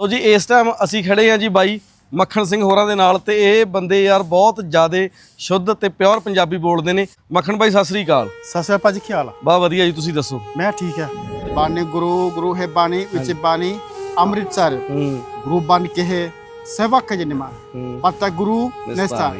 ਤੋ ਜੀ ਇਸ ਟਾਈਮ ਅਸੀਂ ਖੜੇ ਆ ਜੀ ਬਾਈ ਮੱਖਣ ਸਿੰਘ ਹੋਰਾਂ ਦੇ ਨਾਲ ਤੇ ਇਹ ਬੰਦੇ ਯਾਰ ਬਹੁਤ ਜ਼ਿਆਦਾ ਸ਼ੁੱਧ ਤੇ ਪਿਓਰ ਪੰਜਾਬੀ ਬੋਲਦੇ ਨੇ। ਮੱਖਣ ਬਾਈ ਸਤਿ ਸ੍ਰੀ ਅਕਾਲ। ਸਤਿ ਸ਼੍ਰੀ ਅਕਾਲ ਭਾਜੀ ਹਾਲ ਆ? ਬਾ ਵਧੀਆ ਜੀ ਤੁਸੀਂ ਦੱਸੋ? ਮੈਂ ਠੀਕ ਹੈ ਬਾਣੀ ਗੁਰੂ ਗੁਰੂ ਹੈ ਬਾਣੀ ਵਿੱਚ ਬਾਣੀ ਅੰਮ੍ਰਿਤਸਰ। ਹੂੰ। ਗੁਰੂ ਬਣ ਕੇ ਹੈ ਸੇਵਾ ਕੇ ਜਨਮਾ ਪਤਾ ਗੁਰੂ ਨਸਤਾ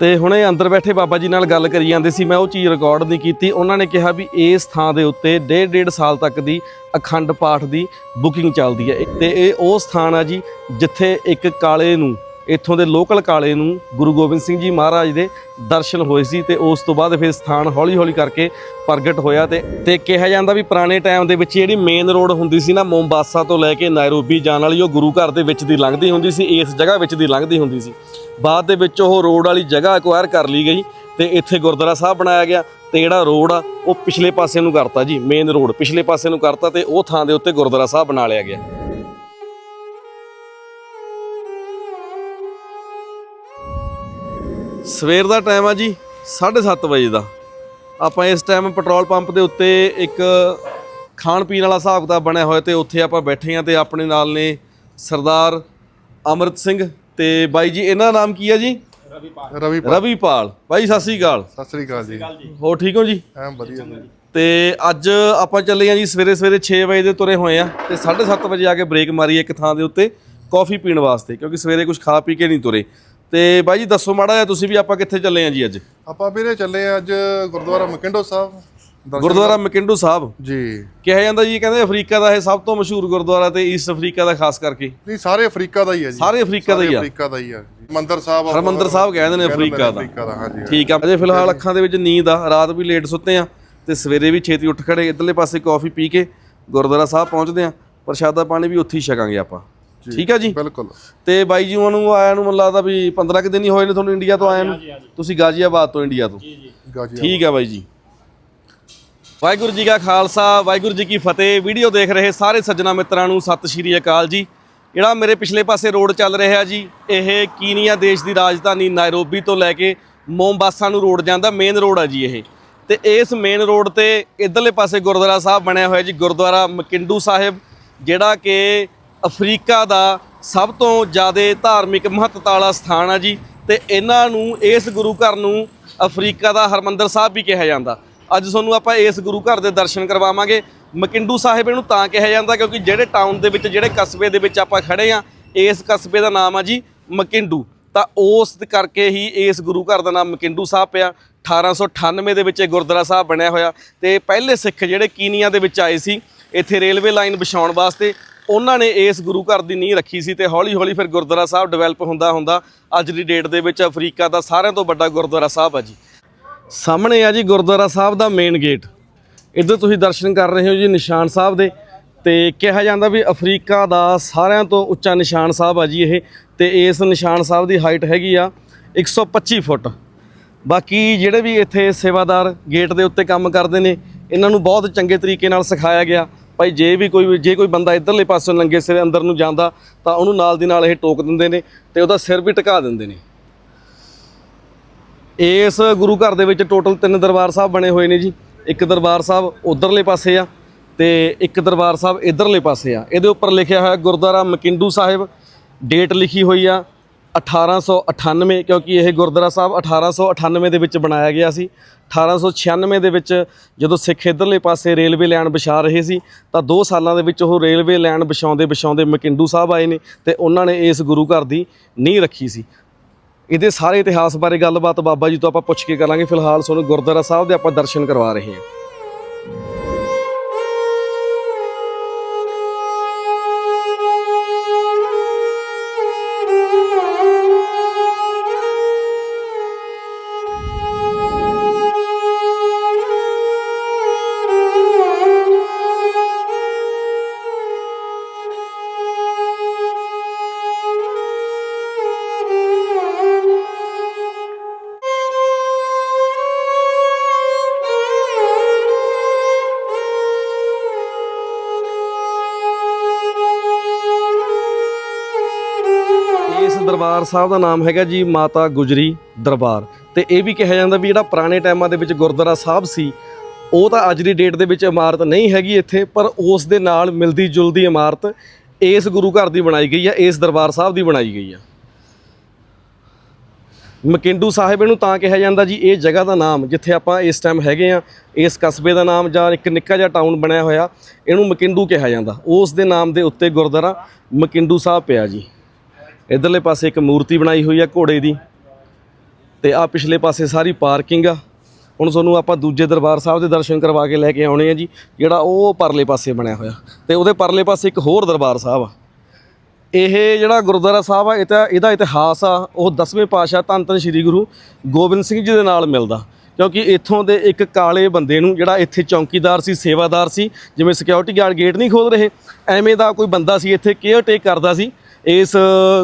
ਤੇ ਹੁਣੇ ਅੰਦਰ ਬੈਠੇ ਬਾਬਾ ਜੀ ਨਾਲ ਗੱਲ ਕਰੀ ਜਾਂਦੇ ਸੀ, ਮੈਂ ਉਹ ਚੀਜ਼ ਰਿਕਾਰਡ ਨਹੀਂ ਕੀਤੀ। ਉਹਨਾਂ ਨੇ ਕਿਹਾ ਵੀ ਇਸ ਥਾਂ ਦੇ ਉੱਤੇ ਡੇਢ ਡੇਢ ਸਾਲ ਤੱਕ ਦੀ ਅਖੰਡ ਪਾਠ ਦੀ ਬੁਕਿੰਗ ਚੱਲਦੀ ਹੈ। ਤੇ ਇਹ ਉਹ ਸਥਾਨ ਆ ਜੀ, ਜਿੱਥੇ ਇੱਕ ਕਾਲੇ ਨੂੰ ਇੱਥੋਂ ਦੇ ਲੋਕਲ ਕਾਲੇ ਨੂੰ ਗੁਰੂ ਗੋਬਿੰਦ ਸਿੰਘ ਜੀ ਮਹਾਰਾਜ ਦੇ ਦਰਸ਼ਨ ਹੋਏ ਸੀ ਤੇ ਉਸ ਤੋਂ ਬਾਅਦ ਫਿਰ ਸਥਾਨ ਹੌਲੀ-ਹੌਲੀ ਕਰਕੇ ਪ੍ਰਗਟ ਹੋਇਆ ਤੇ ਤੇ ਕਿਹਾ ਜਾਂਦਾ ਵੀ ਪੁਰਾਣੇ ਟਾਈਮ ਦੇ ਵਿੱਚ ਜਿਹੜੀ ਮੇਨ ਰੋਡ ਹੁੰਦੀ ਸੀ ਨਾ ਮੋਮਬਾਸਾ ਤੋਂ ਲੈ ਕੇ ਨਾਇਰੋਬੀ ਜਾਣ ਵਾਲੀ, ਉਹ ਗੁਰੂ ਘਰ ਦੇ ਵਿੱਚ ਦੀ ਲੰਘਦੀ ਹੁੰਦੀ ਸੀ, ਇਸ ਜਗ੍ਹਾ ਵਿੱਚ ਦੀ ਲੰਘਦੀ ਹੁੰਦੀ ਸੀ। ਬਾਅਦ ਦੇ ਵਿੱਚ ਉਹ ਰੋਡ ਵਾਲੀ ਜਗ੍ਹਾ ਐਕਵਾਇਰ ਕਰ ਲਈ ਗਈ ਤੇ ਇੱਥੇ ਗੁਰਦੁਆਰਾ ਸਾਹਿਬ ਬਣਾਇਆ ਗਿਆ ਤੇ ਜਿਹੜਾ ਰੋਡ ਆ, ਉਹ ਪਿਛਲੇ ਪਾਸੇ ਨੂੰ ਕਰਤਾ ਜੀ ਮੇਨ ਰੋਡ ਪਿਛਲੇ ਪਾਸੇ ਨੂੰ ਕਰਤਾ ਤੇ ਉਹ ਥਾਂ ਦੇ ਉੱਤੇ ਗੁਰਦੁਆਰਾ ਸਾਹਿਬ ਬਣਾ ਲਿਆ ਗਿਆ। ਸਵੇਰ ਦਾ ਟਾਈਮ ਆ ਜੀ 7:30 ਵਜੇ ਦਾ। ਆਪਾਂ ਇਸ ਟਾਈਮ ਪੈਟਰੋਲ ਪੰਪ ਦੇ ਉੱਤੇ ਇੱਕ ਖਾਣ ਪੀਣ ਵਾਲਾ ਹਿਸਾਬ ਕਿਤਾਬ ਬਣਿਆ ਹੋਇਆ ਤੇ ਉੱਥੇ ਆਪਾਂ ਬੈਠੇ ਆ ਤੇ ਆਪਣੇ ਨਾਲ ਨੇ ਸਰਦਾਰ ਅਮਰਤ ਸਿੰਘ ਤੇ ਬਾਈ ਜੀ ਇਹਨਾਂ ਦਾ ਨਾਮ ਕੀ ਆ ਜੀ? ਰਵੀ ਰਵੀਪਾਲ ਬਾਈ ਸਤਿ ਸ੍ਰੀ ਅਕਾਲ। ਸਤਿ ਸ੍ਰੀ ਅਕਾਲ ਜੀ। ਹੋ ਠੀਕ ਹੋ ਜੀ? ਐਂ ਵਧੀਆ ਜੀ। ਤੇ ਅੱਜ ਆਪਾਂ ਚੱਲੇ ਆ ਜੀ ਸਵੇਰੇ ਸਵੇਰੇ 6 ਵਜੇ ਦੇ ਤੁਰੇ ਹੋਏ ਆ ਤੇ 7:30 ਵਜੇ ਆ ਕੇ ਬ੍ਰੇਕ ਮਾਰੀ ਇੱਕ ਥਾਂ ਦੇ ਉੱਤੇ ਕਾਫੀ ਪੀਣ ਵਾਸਤੇ ਕਿਉਂਕਿ ਸਵੇਰੇ ਕੁਝ ਖਾ ਪੀ ਕੇ ਨਹੀਂ ਤੁਰੇ। ਤੇ ਬਾਈ ਜੀ ਦੱਸੋ ਮਾੜਾ ਜਿਹਾ ਤੁਸੀਂ ਵੀ ਆਪਾਂ ਕਿੱਥੇ ਚੱਲੇ ਆ ਜੀ ਅੱਜ? ਆਪਾਂ ਵੀਰੇ ਚੱਲੇ ਆ ਅੱਜ ਗੁਰਦੁਆਰਾ ਮਕਿੰਡੋ ਸਾਹਿਬ ਗੁਰਦੁਆਰਾ ਮਕਿੰਡੂ ਸਾਹਿਬ? ਜੀ। ਕਿਹਾ ਜਾਂਦਾ ਜੀ ਕਹਿੰਦੇ ਅਫਰੀਕਾ ਦਾ ਇਹ ਸਭ ਤੋਂ ਮਸ਼ਹੂਰ ਗੁਰਦੁਆਰਾ ਤੇ ਈਸਟ ਅਫਰੀਕਾ ਦਾ ਖਾਸ ਕਰਕੇ। ਨਹੀਂ ਸਾਰੇ ਅਫਰੀਕਾ ਦਾ ਹੀ ਹੈ ਜੀ। ਸਾਰੇ ਅਫਰੀਕਾ ਦਾ ਹੀ ਆ? ਅਫਰੀਕਾ ਦਾ ਹੀ ਆ। ਮੰਦਰ ਸਾਹਿਬ ਹਰਮੰਦਰ ਸਾਹਿਬ ਕਹਿੰਦੇ ਨੇ ਅਫਰੀਕਾ ਦਾ। ਠੀਕ ਆ ਅਜੇ ਫਿਲਹਾਲ ਅੱਖਾਂ ਦੇ ਵਿੱਚ ਨੀਂਦ ਆ ਰਾਤ ਵੀ ਲੇਟ ਸੁੱਤੇ ਆ ਤੇ ਸਵੇਰੇ ਵੀ ਛੇਤੀ ਉੱਠ ਖੜੇ ਇਧਰਲੇ ਪਾਸੇ ਕਾਫੀ ਪੀ ਕੇ ਗੁਰਦੁਆਰਾ ਸਾਹਿਬ ਪਹੁੰਚਦੇ ਆ ਪ੍ਰਸ਼ਾਦਾ ਪਾਣੀ ਵੀ ਉੱਥੇ ਹੀ ਛਕਾਂਗੇ ਆਪਾਂ। ਠੀਕ ਆ ਜੀ? ਬਿਲਕੁਲ। ਤੇ ਬਾਈ ਜੀ ਉਹਨਾਂ ਨੂੰ ਆਇਆ ਨੂੰ ਮੈਨੂੰ ਲੱਗਦਾ ਵੀ 15 ਕੁ ਦਿਨ ਹੀ ਹੋਏ ਨੇ ਤੁਹਾਨੂੰ ਇੰਡੀਆ ਤੋਂ ਆਇਆ ਨੂੰ? ਤੁਸੀਂ ਗਾਜ਼ੀਆਬਾਦ ਤੋਂ ਇੰਡੀਆ ਤੋਂ? ਠੀਕ ਆ ਬਾਈ ਜੀ। ਵਾਹਿਗੁਰੂ ਜੀ ਕਾ ਖਾਲਸਾ ਵਾਹਿਗੁਰੂ ਜੀ ਕੀ ਫਤਿਹ। ਵੀਡੀਓ ਦੇਖ ਰਹੇ ਸਾਰੇ ਸੱਜਣਾ ਮਿੱਤਰਾਂ ਨੂੰ ਸਤਿ ਸ਼੍ਰੀ ਅਕਾਲ ਜੀ। ਜਿਹੜਾ ਮੇਰੇ ਪਿਛਲੇ ਪਾਸੇ ਰੋਡ ਚੱਲ ਰਿਹਾ ਜੀ ਇਹ ਕੀਨੀਆ ਦੇਸ਼ ਦੀ ਰਾਜਧਾਨੀ ਨਾਇਰੋਬੀ ਤੋਂ ਲੈ ਕੇ ਮੋਮਬਾਸਾ ਨੂੰ ਰੋਡ ਜਾਂਦਾ ਮੇਨ ਰੋਡ ਆ ਜੀ ਇਹ। ਤੇ ਇਸ ਮੇਨ ਰੋਡ ਤੇ ਇਧਰਲੇ ਪਾਸੇ ਗੁਰਦੁਆਰਾ ਸਾਹਿਬ ਬਣਿਆ ਹੋਇਆ ਜੀ ਗੁਰਦੁਆਰਾ ਮਕਿੰਡੂ ਸਾਹਿਬ ਜਿਹੜਾ ਕਿ ਅਫਰੀਕਾ ਦਾ ਸਭ ਤੋਂ ਜ਼ਿਆਦਾ ਧਾਰਮਿਕ ਮਹੱਤਤਾ ਵਾਲਾ ਸਥਾਨ ਆ ਜੀ ਤੇ ਇਹਨਾਂ ਨੂੰ ਇਸ ਗੁਰੂ ਘਰ ਨੂੰ ਅਫਰੀਕਾ ਦਾ ਹਰਮੰਦਰ ਸਾਹਿਬ ਵੀ ਕਿਹਾ ਜਾਂਦਾ। ਅੱਜ ਤੁਹਾਨੂੰ ਆਪਾਂ ਇਸ ਗੁਰੂ ਘਰ ਦੇ ਦਰਸ਼ਨ ਕਰਵਾਵਾਂਗੇ। ਮਕਿੰਡੂ ਸਾਹਿਬ ਇਹਨੂੰ ਤਾਂ ਕਿਹਾ ਜਾਂਦਾ ਕਿਉਂਕਿ ਜਿਹੜੇ ਟਾਊਨ ਦੇ ਵਿੱਚ, ਜਿਹੜੇ ਕਸਬੇ ਦੇ ਵਿੱਚ ਆਪਾਂ ਖੜੇ ਆ, ਇਸ ਕਸਬੇ ਦਾ ਨਾਮ ਆ ਜੀ ਮਕਿੰਡੂ ਤਾਂ ਉਸ ਕਰਕੇ ਹੀ ਇਸ ਗੁਰੂ ਘਰ ਦਾ ਨਾਮ ਮਕਿੰਡੂ ਸਾਹਿਬ ਪਿਆ। 1898 ਦੇ ਵਿੱਚ ਇਹ ਗੁਰਦੁਆਰਾ ਸਾਹਿਬ ਬਣਿਆ ਹੋਇਆ ਤੇ ਪਹਿਲੇ ਸਿੱਖ ਜਿਹੜੇ ਕੀਨੀਆ ਦੇ ਵਿੱਚ ਆਏ ਸੀ, ਇੱਥੇ ਰੇਲਵੇ ਲਾਈਨ ਵਿਛਾਉਣ ਵਾਸਤੇ ਉਹਨਾਂ ਨੇ ਇਸ ਗੁਰੂ ਘਰ ਦੀ ਨੀਂਹ ਰੱਖੀ ਸੀ ਤੇ ਹੌਲੀ ਹੌਲੀ ਫਿਰ ਗੁਰਦੁਆਰਾ ਸਾਹਿਬ ਡਿਵੈਲਪ ਹੁੰਦਾ ਹੁੰਦਾ। ਅੱਜ ਦੀ ਡੇਟ ਦੇ ਵਿੱਚ ਅਫਰੀਕਾ ਦਾ ਸਾਰਿਆਂ ਤੋਂ ਵੱਡਾ ਗੁਰਦੁਆਰਾ ਸਾਹਿਬ ਆ ਜੀ। ਸਾਹਮਣੇ ਆ ਜੀ ਗੁਰਦੁਆਰਾ ਸਾਹਿਬ ਦਾ ਮੇਨ ਗੇਟ ਇੱਧਰ ਤੁਸੀਂ ਦਰਸ਼ਨ ਕਰ ਰਹੇ ਹੋ ਜੀ ਨਿਸ਼ਾਨ ਸਾਹਿਬ ਦੇ ਤੇ ਕਿਹਾ ਜਾਂਦਾ ਵੀ ਅਫਰੀਕਾ ਦਾ ਸਾਰਿਆਂ ਤੋਂ ਉੱਚਾ ਨਿਸ਼ਾਨ ਸਾਹਿਬ ਆ ਜੀ ਇਹ ਤੇ ਇਸ ਨਿਸ਼ਾਨ ਸਾਹਿਬ ਦੀ ਹਾਈਟ ਹੈਗੀ ਆ 125 ਫੁੱਟ। ਬਾਕੀ ਜਿਹੜੇ ਵੀ ਇੱਥੇ ਸੇਵਾਦਾਰ ਗੇਟ ਦੇ ਉੱਤੇ ਕੰਮ ਕਰਦੇ ਨੇ, ਇਹਨਾਂ ਨੂੰ ਬਹੁਤ ਚੰਗੇ ਤਰੀਕੇ ਨਾਲ ਸਿਖਾਇਆ ਗਿਆ। ਭਾਈ ਜੇ ਵੀ ਕੋਈ ਜੇ ਕੋਈ ਬੰਦਾ ਇਧਰਲੇ ਪਾਸੋਂ ਲੰਗੇ ਸਿਰੇ ਅੰਦਰ ਨੂੰ ਜਾਂਦਾ, ਤਾਂ ਉਹਨੂੰ ਨਾਲ ਦੀ ਨਾਲ ਇਹ ਟੋਕ ਦਿੰਦੇ ਨੇ ਤੇ ਉਹਦਾ ਸਿਰ ਵੀ ਟਿਕਾ ਦਿੰਦੇ ਨੇ। ਇਸ ਗੁਰੂ ਘਰ ਦੇ ਵਿੱਚ ਟੋਟਲ ਤਿੰਨ ਦਰਬਾਰ ਸਾਹਿਬ ਬਣੇ ਹੋਏ ਨੇ ਜੀ। ਇੱਕ ਦਰਬਾਰ ਸਾਹਿਬ ਉਧਰਲੇ ਪਾਸੇ ਆ ਤੇ ਇੱਕ ਦਰਬਾਰ ਸਾਹਿਬ ਇਧਰਲੇ ਪਾਸੇ ਆ। ਇਹਦੇ ਉੱਪਰ ਲਿਖਿਆ ਹੋਇਆ ਗੁਰਦੁਆਰਾ ਮਕਿੰਡੂ ਸਾਹਿਬ। ਡੇਟ ਲਿਖੀ ਹੋਈ ਆ। 1898 ਕਿਉਂਕਿ ਇਹ ਗੁਰਦੁਆਰਾ ਸਾਹਿਬ 1898 ਦੇ ਵਿੱਚ ਬਣਾਇਆ ਗਿਆ ਸੀ। 1896 ਦੇ ਵਿੱਚ ਜਦੋਂ ਸਿੱਖ ਇਧਰਲੇ ਪਾਸੇ ਰੇਲਵੇ ਲਾਈਨ ਵਿਛਾ ਰਹੇ ਸੀ, ਤਾਂ 2 ਸਾਲਾਂ ਦੇ ਵਿੱਚ ਉਹ ਰੇਲਵੇ ਲਾਈਨ ਵਿਛਾਉਂਦੇ ਵਿਛਾਉਂਦੇ ਮਕਿੰਡੂ ਸਾਹਿਬ ਆਏ ਨੇ ਤੇ ਉਹਨਾਂ ਨੇ ਇਸ ਗੁਰੂ ਘਰ ਦੀ ਨੀਂਹ ਰੱਖੀ ਸੀ। ਇਹਦੇ ਸਾਰੇ ਇਤਿਹਾਸ ਬਾਰੇ ਗੱਲਬਾਤ ਬਾਬਾ ਜੀ ਤੋਂ ਆਪਾਂ ਪੁੱਛ ਕੇ ਕਰਾਂਗੇ। ਫਿਲਹਾਲ ਤੁਹਾਨੂੰ ਗੁਰਦੁਆਰਾ ਸਾਹਿਬ ਦੇ ਆਪਾਂ ਦਰਸ਼ਨ ਕਰਵਾ ਰਹੇ ਹਾਂ। ਦਰਬਾਰ ਸਾਹਿਬ ਦਾ ਨਾਮ ਹੈਗਾ ਜੀ ਮਾਤਾ ਗੁਜਰੀ ਦਰਬਾਰ। ਤੇ ਇਹ ਵੀ ਕਿਹਾ ਜਾਂਦਾ ਵੀ ਜਿਹੜਾ ਪੁਰਾਣੇ ਟਾਈਮਾਂ ਦੇ ਵਿੱਚ ਗੁਰਦੁਆਰਾ ਸਾਹਿਬ ਸੀ, ਉਹ ਤਾਂ ਅੱਜ ਦੀ ਡੇਟ ਦੇ ਵਿੱਚ ਇਮਾਰਤ ਨਹੀਂ ਹੈਗੀ ਇੱਥੇ, ਪਰ ਉਸ ਦੇ ਨਾਲ ਮਿਲਦੀ ਜੁਲਦੀ ਇਮਾਰਤ ਇਸ ਗੁਰੂ ਘਰ ਦੀ ਬਣਾਈ ਗਈ ਹੈ ਇਸ ਦਰਬਾਰ ਸਾਹਿਬ ਦੀ ਬਣਾਈ ਗਈ ਆ। ਮਕਿੰਡੂ ਸਾਹਿਬ ਇਹਨੂੰ ਤਾਂ ਕਿਹਾ ਜਾਂਦਾ ਜੀ, ਇਹ ਜਗ੍ਹਾ ਦਾ ਨਾਮ, ਜਿੱਥੇ ਆਪਾਂ ਇਸ ਟਾਈਮ ਹੈਗੇ ਆ, ਇਸ ਕਸਬੇ ਦਾ ਨਾਮ ਜਾਂ ਇੱਕ ਨਿੱਕਾ ਜਿਹਾ ਟਾਊਨ ਬਣਿਆ ਹੋਇਆ, ਇਹਨੂੰ ਮਕਿੰਡੂ ਕਿਹਾ ਜਾਂਦਾ। ਉਸ ਦੇ ਨਾਮ ਦੇ ਉੱਤੇ ਗੁਰਦੁਆਰਾ ਮਕਿੰਡੂ ਸਾਹਿਬ ਪਿਆ ਜੀ। ਇਧਰਲੇ ਪਾਸੇ ਇੱਕ ਮੂਰਤੀ ਬਣਾਈ ਹੋਈ ਆ ਘੋੜੇ ਦੀ ਤੇ ਆ ਪਿਛਲੇ ਪਾਸੇ ਸਾਰੀ ਪਾਰਕਿੰਗ ਆ। ਹੁਣ ਤੁਹਾਨੂੰ ਆਪਾਂ ਦੂਜੇ ਦਰਬਾਰ ਸਾਹਿਬ ਦੇ ਦਰਸ਼ਨ ਕਰਵਾ ਕੇ ਲੈ ਕੇ ਆਉਣੇ ਆ ਜੀ, ਜਿਹੜਾ ਉਹ ਪਰਲੇ ਪਾਸੇ ਬਣਿਆ ਹੋਇਆ। ਤੇ ਉਹਦੇ ਪਰਲੇ ਪਾਸੇ ਇੱਕ ਹੋਰ ਦਰਬਾਰ ਸਾਹਿਬ ਆ। ਇਹ ਜਿਹੜਾ ਗੁਰਦੁਆਰਾ ਸਾਹਿਬ ਆ, ਇਹ ਤਾਂ ਇਹਦਾ ਇਤਿਹਾਸ ਆ। ਉਹ 10ਵੇਂ ਪਾਤਸ਼ਾਹ ਧੰਨ ਧੰਨ ਸ੍ਰੀ ਗੁਰੂ ਗੋਬਿੰਦ ਸਿੰਘ ਜੀ ਦੇ ਨਾਲ ਮਿਲਦਾ। ਕਿਉਂਕਿ ਇੱਥੋਂ ਦੇ ਇੱਕ ਕਾਲੇ ਬੰਦੇ ਨੂੰ ਜਿਹੜਾ ਇੱਥੇ ਚੌਕੀਦਾਰ ਸੀ, ਸੇਵਾਦਾਰ ਸੀ, ਜਿਵੇਂ ਸਿਕਿਉਰਿਟੀ ਗਾਰਡ ਗੇਟ ਨਹੀਂ ਖੋਲ ਰਹੇ, ਐਵੇਂ ਦਾ ਕੋਈ ਬੰਦਾ ਸੀ, ਇੱਥੇ ਕੇਅਰ ਟੇਕ ਕਰਦਾ ਸੀ। ਇਸ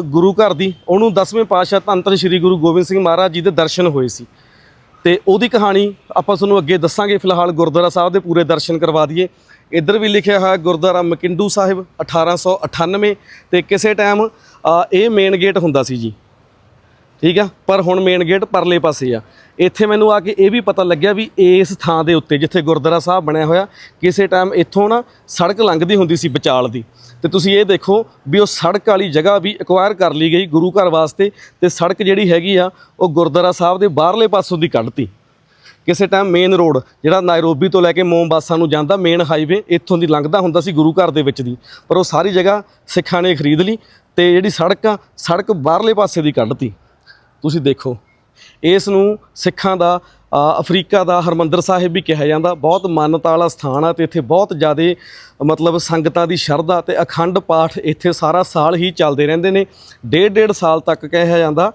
ਗੁਰੂ ਘਰ ਦੀ, ਉਹਨੂੰ 10ਵੇਂ ਪਾਤਸ਼ਾਹ ਧੰਨ ਧੰਨ ਸ੍ਰੀ ਗੁਰੂ ਗੋਬਿੰਦ ਸਿੰਘ ਮਹਾਰਾਜ ਜੀ ਦੇ ਦਰਸ਼ਨ ਹੋਏ ਸੀ। ਤੇ ਉਹਦੀ ਕਹਾਣੀ ਆਪਾਂ ਤੁਹਾਨੂੰ ਅੱਗੇ ਦੱਸਾਂਗੇ, ਫਿਲਹਾਲ ਗੁਰਦੁਆਰਾ ਸਾਹਿਬ ਦੇ ਪੂਰੇ ਦਰਸ਼ਨ ਕਰਵਾ ਦਈਏ। ਇੱਧਰ ਵੀ ਲਿਖਿਆ ਹੋਇਆ, ਗੁਰਦੁਆਰਾ ਮਕਿੰਡੂ ਸਾਹਿਬ 1898 ਤੇ ਕਿਸੇ ਟਾਈਮ ਇਹ ਮੇਨ ਗੇਟ ਹੁੰਦਾ ਸੀ ਜੀ। ਠੀਕ ਆ? ਪਰ ਹੁਣ ਮੇਨ ਗੇਟ ਪਰਲੇ ਪਾਸੇ ਆ। ਇੱਥੇ ਮੈਨੂੰ ਆ ਕੇ ਇਹ ਵੀ ਪਤਾ ਲੱਗਿਆ ਵੀ ਇਸ ਥਾਂ ਦੇ ਉੱਤੇ, ਜਿੱਥੇ ਗੁਰਦੁਆਰਾ ਸਾਹਿਬ ਬਣਿਆ ਹੋਇਆ, ਕਿਸੇ ਟਾਈਮ ਇੱਥੋਂ ਨਾ ਸੜਕ ਲੰਘਦੀ ਹੁੰਦੀ ਸੀ ਵਿਚਾਲ ਦੀ। ਤੇ ਤੁਸੀਂ ਇਹ ਦੇਖੋ ਵੀ ਉਹ ਸੜਕ ਵਾਲੀ ਜਗ੍ਹਾ ਵੀ ਐਕਵਾਇਰ ਕਰ ਲਈ ਗਈ ਗੁਰੂ ਘਰ ਵਾਸਤੇ ਤੇ ਸੜਕ ਜਿਹੜੀ ਹੈਗੀ ਆ, ਉਹ ਗੁਰਦੁਆਰਾ ਸਾਹਿਬ ਦੇ ਬਾਹਰਲੇ ਪਾਸੋਂ ਦੀ ਕੱਢਤੀ। ਕਿਸੇ ਟਾਈਮ ਮੇਨ ਰੋਡ ਜਿਹੜਾ ਨਾਇਰੋਬੀ ਤੋਂ ਲੈ ਕੇ ਮੋਮਬਾਸਾ ਨੂੰ ਜਾਂਦਾ ਮੇਨ ਹਾਈਵੇ ਇੱਥੋਂ ਦੀ ਲੰਘਦਾ ਹੁੰਦਾ ਸੀ ਗੁਰੂ ਘਰ ਦੇ ਵਿੱਚ ਦੀ। ਪਰ ਉਹ ਸਾਰੀ ਜਗ੍ਹਾ ਸਿੱਖਾਂ ਨੇ ਖਰੀਦ ਲਈ ਤੇ ਜਿਹੜੀ ਸੜਕ ਆ, ਸੜਕ ਬਾਹਰਲੇ ਪਾਸੇ ਦੀ ਕੱਢਤੀ। ਤੁਸੀਂ ਦੇਖੋ। ਇਸ ਨੂੰ ਸਿੱਖਾਂ ਦਾ ਅਫਰੀਕਾ ਦਾ ਹਰਮੰਦਰ ਸਾਹਿਬ ਵੀ ਕਿਹਾ ਜਾਂਦਾ। ਬਹੁਤ ਮਾਨਤਾ ਵਾਲਾ ਸਥਾਨ ਆ ਤੇ ਇੱਥੇ ਬਹੁਤ ਜ਼ਿਆਦਾ, ਮਤਲਬ ਸੰਗਤਾਂ ਦੀ ਸ਼ਰਧਾ ਤੇ ਅਖੰਡ ਪਾਠ ਇੱਥੇ ਸਾਰਾ ਸਾਲ ਹੀ ਚੱਲਦੇ ਰਹਿੰਦੇ ਨੇ। ਡੇਢ ਡੇਢ ਸਾਲ ਤੱਕ ਕਿਹਾ ਜਾਂਦਾ।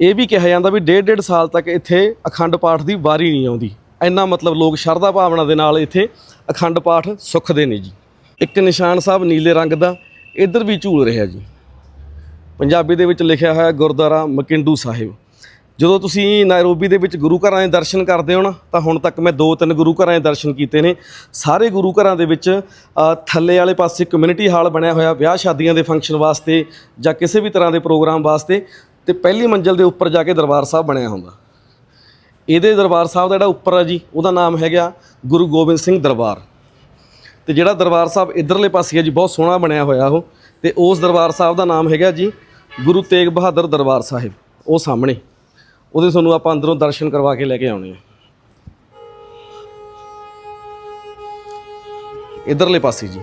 ਇਹ ਵੀ ਕਿਹਾ ਜਾਂਦਾ ਵੀ ਡੇਢ ਡੇਢ ਸਾਲ ਤੱਕ ਇੱਥੇ ਅਖੰਡ ਪਾਠ ਦੀ ਵਾਰੀ ਨਹੀਂ ਆਉਂਦੀ। ਇੰਨਾ ਮਤਲਬ ਲੋਕ ਸ਼ਰਧਾ ਭਾਵਨਾ ਦੇ ਨਾਲ ਇੱਥੇ ਅਖੰਡ ਪਾਠ ਸੁੱਖਦੇ ਨੇ ਜੀ। ਇੱਕ ਨਿਸ਼ਾਨ ਸਾਹਿਬ ਨੀਲੇ ਰੰਗ ਦਾ, ਇੱਧਰ ਵੀ ਝੂਲ ਰਿਹਾ ਜੀ। ਪੰਜਾਬੀ ਦੇ ਵਿੱਚ ਲਿਖਿਆ ਹੋਇਆ ਗੁਰਦੁਆਰਾ ਮਕਿੰਡੂ ਸਾਹਿਬ। ਜਦੋਂ ਤੁਸੀਂ ਨਾਇਰੋਬੀ ਦੇ ਵਿੱਚ ਗੁਰੂ ਘਰਾਂ ਦੇ ਦਰਸ਼ਨ ਕਰਦੇ ਹੋ ਨਾ, ਤਾਂ ਹੁਣ ਤੱਕ ਮੈਂ ਦੋ ਤਿੰਨ ਗੁਰੂ ਘਰਾਂ ਦੇ ਦਰਸ਼ਨ ਕੀਤੇ ਨੇ। ਸਾਰੇ ਗੁਰੂ ਘਰਾਂ ਦੇ ਵਿੱਚ ਥੱਲੇ ਵਾਲੇ ਪਾਸੇ ਕਮਿਊਨਿਟੀ ਹਾਲ ਬਣਿਆ ਹੋਇਆ, ਵਿਆਹ ਸ਼ਾਦੀਆਂ ਦੇ ਫੰਕਸ਼ਨ ਵਾਸਤੇ ਜਾਂ ਕਿਸੇ ਵੀ ਤਰ੍ਹਾਂ ਦੇ ਪ੍ਰੋਗਰਾਮ ਵਾਸਤੇ ਤੇ ਪਹਿਲੀ ਮੰਜ਼ਲ ਦੇ ਉੱਪਰ ਜਾ ਕੇ ਦਰਬਾਰ ਸਾਹਿਬ ਬਣਿਆ ਹੁੰਦਾ। ਇਹਦੇ ਦਰਬਾਰ ਸਾਹਿਬ ਦਾ ਜਿਹੜਾ ਉੱਪਰ ਆ ਜੀ, ਉਹਦਾ ਨਾਮ ਹੈਗਾ ਗੁਰੂ ਗੋਬਿੰਦ ਸਿੰਘ ਦਰਬਾਰ। ਤੇ ਜਿਹੜਾ ਦਰਬਾਰ ਸਾਹਿਬ ਇਧਰਲੇ ਪਾਸੇ ਆ ਜੀ, ਬਹੁਤ ਸੋਹਣਾ ਬਣਿਆ ਹੋਇਆ ਉਹ। ਤੇ ਉਸ ਦਰਬਾਰ ਸਾਹਿਬ ਦਾ ਨਾਮ ਹੈਗਾ ਜੀ ਗੁਰੂ ਤੇਗ ਬਹਾਦਰ ਦਰਬਾਰ ਸਾਹਿਬ, ਉਹ ਸਾਹਮਣੇ। ਉਹਦੇ ਤੁਹਾਨੂੰ ਆਪਾਂ ਅੰਦਰੋਂ ਦਰਸ਼ਨ ਕਰਵਾ ਕੇ ਲੈ ਕੇ ਆਉਣੇ ਆ। ਇਧਰਲੇ ਪਾਸੇ ਜੀ।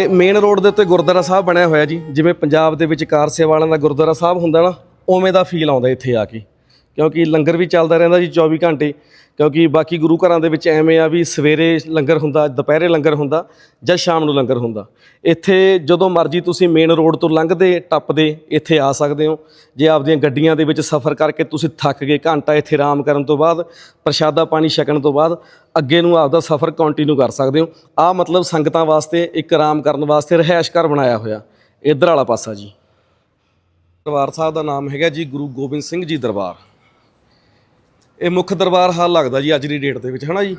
ਤੇ ਮੇਨ ਰੋਡ ਦੇ ਉੱਤੇ ਗੁਰਦੁਆਰਾ ਸਾਹਿਬ ਬਣਿਆ ਹੋਇਆ ਜੀ। ਜਿਵੇਂ ਪੰਜਾਬ ਦੇ ਵਿੱਚ ਕਾਰ ਸੇਵਾ ਵਾਲਿਆਂ ਦਾ ਗੁਰਦੁਆਰਾ ਸਾਹਿਬ ਹੁੰਦਾ ਨਾ, ਉਵੇਂ ਦਾ ਫੀਲ ਆਉਂਦਾ ਇੱਥੇ ਆ ਕੇ। ਕਿਉਂਕਿ ਲੰਗਰ ਵੀ ਚੱਲਦਾ ਰਹਿੰਦਾ ਜੀ 24 ਘੰਟੇ, ਕਿਉਂਕਿ ਬਾਕੀ ਗੁਰੂ ਘਰਾਂ ਦੇ ਵਿੱਚ ਐਵੇਂ ਆ ਵੀ ਸਵੇਰੇ ਲੰਗਰ ਹੁੰਦਾ, ਦੁਪਹਿਰੇ ਲੰਗਰ ਹੁੰਦਾ ਜਾਂ ਸ਼ਾਮ ਨੂੰ ਲੰਗਰ ਹੁੰਦਾ। ਇੱਥੇ ਜਦੋਂ ਮਰਜ਼ੀ ਤੁਸੀਂ ਮੇਨ ਰੋਡ ਤੋਂ ਲੰਘਦੇ, ਟੱਪਦੇ, ਇੱਥੇ ਆ ਸਕਦੇ ਹੋ। ਜੇ ਆਪਦੀਆਂ ਗੱਡੀਆਂ ਦੇ ਵਿੱਚ ਸਫ਼ਰ ਕਰਕੇ ਤੁਸੀਂ ਥੱਕ ਗਏ, ਘੰਟਾ ਇੱਥੇ ਆਰਾਮ ਕਰਨ ਤੋਂ ਬਾਅਦ, ਪ੍ਰਸ਼ਾਦਾ ਪਾਣੀ ਛਕਣ ਤੋਂ ਬਾਅਦ, ਅੱਗੇ ਨੂੰ ਆਪਦਾ ਸਫ਼ਰ ਕੰਟੀਨਿਊ ਕਰ ਸਕਦੇ ਹੋ। ਆਹ ਮਤਲਬ ਸੰਗਤਾਂ ਵਾਸਤੇ ਇੱਕ ਆਰਾਮ ਕਰਨ ਵਾਸਤੇ ਰਹਿائش ਘਰ ਬਣਾਇਆ ਹੋਇਆ। ਇਧਰ ਵਾਲਾ ਪਾਸਾ ਜੀ। ਦਰਬਾਰ ਸਾਹਿਬ ਦਾ ਨਾਮ ਹੈਗਾ ਜੀ ਗੁਰੂ ਗੋਬਿੰਦ ਸਿੰਘ ਜੀ ਦਰਬਾਰ। ਇਹ ਮੁੱਖ ਦਰਬਾਰ ਹਾਲ ਲੱਗਦਾ ਜੀ ਅੱਜ ਦੀ ਡੇਟ ਦੇ ਵਿੱਚ ਹਨਾ ਜੀ?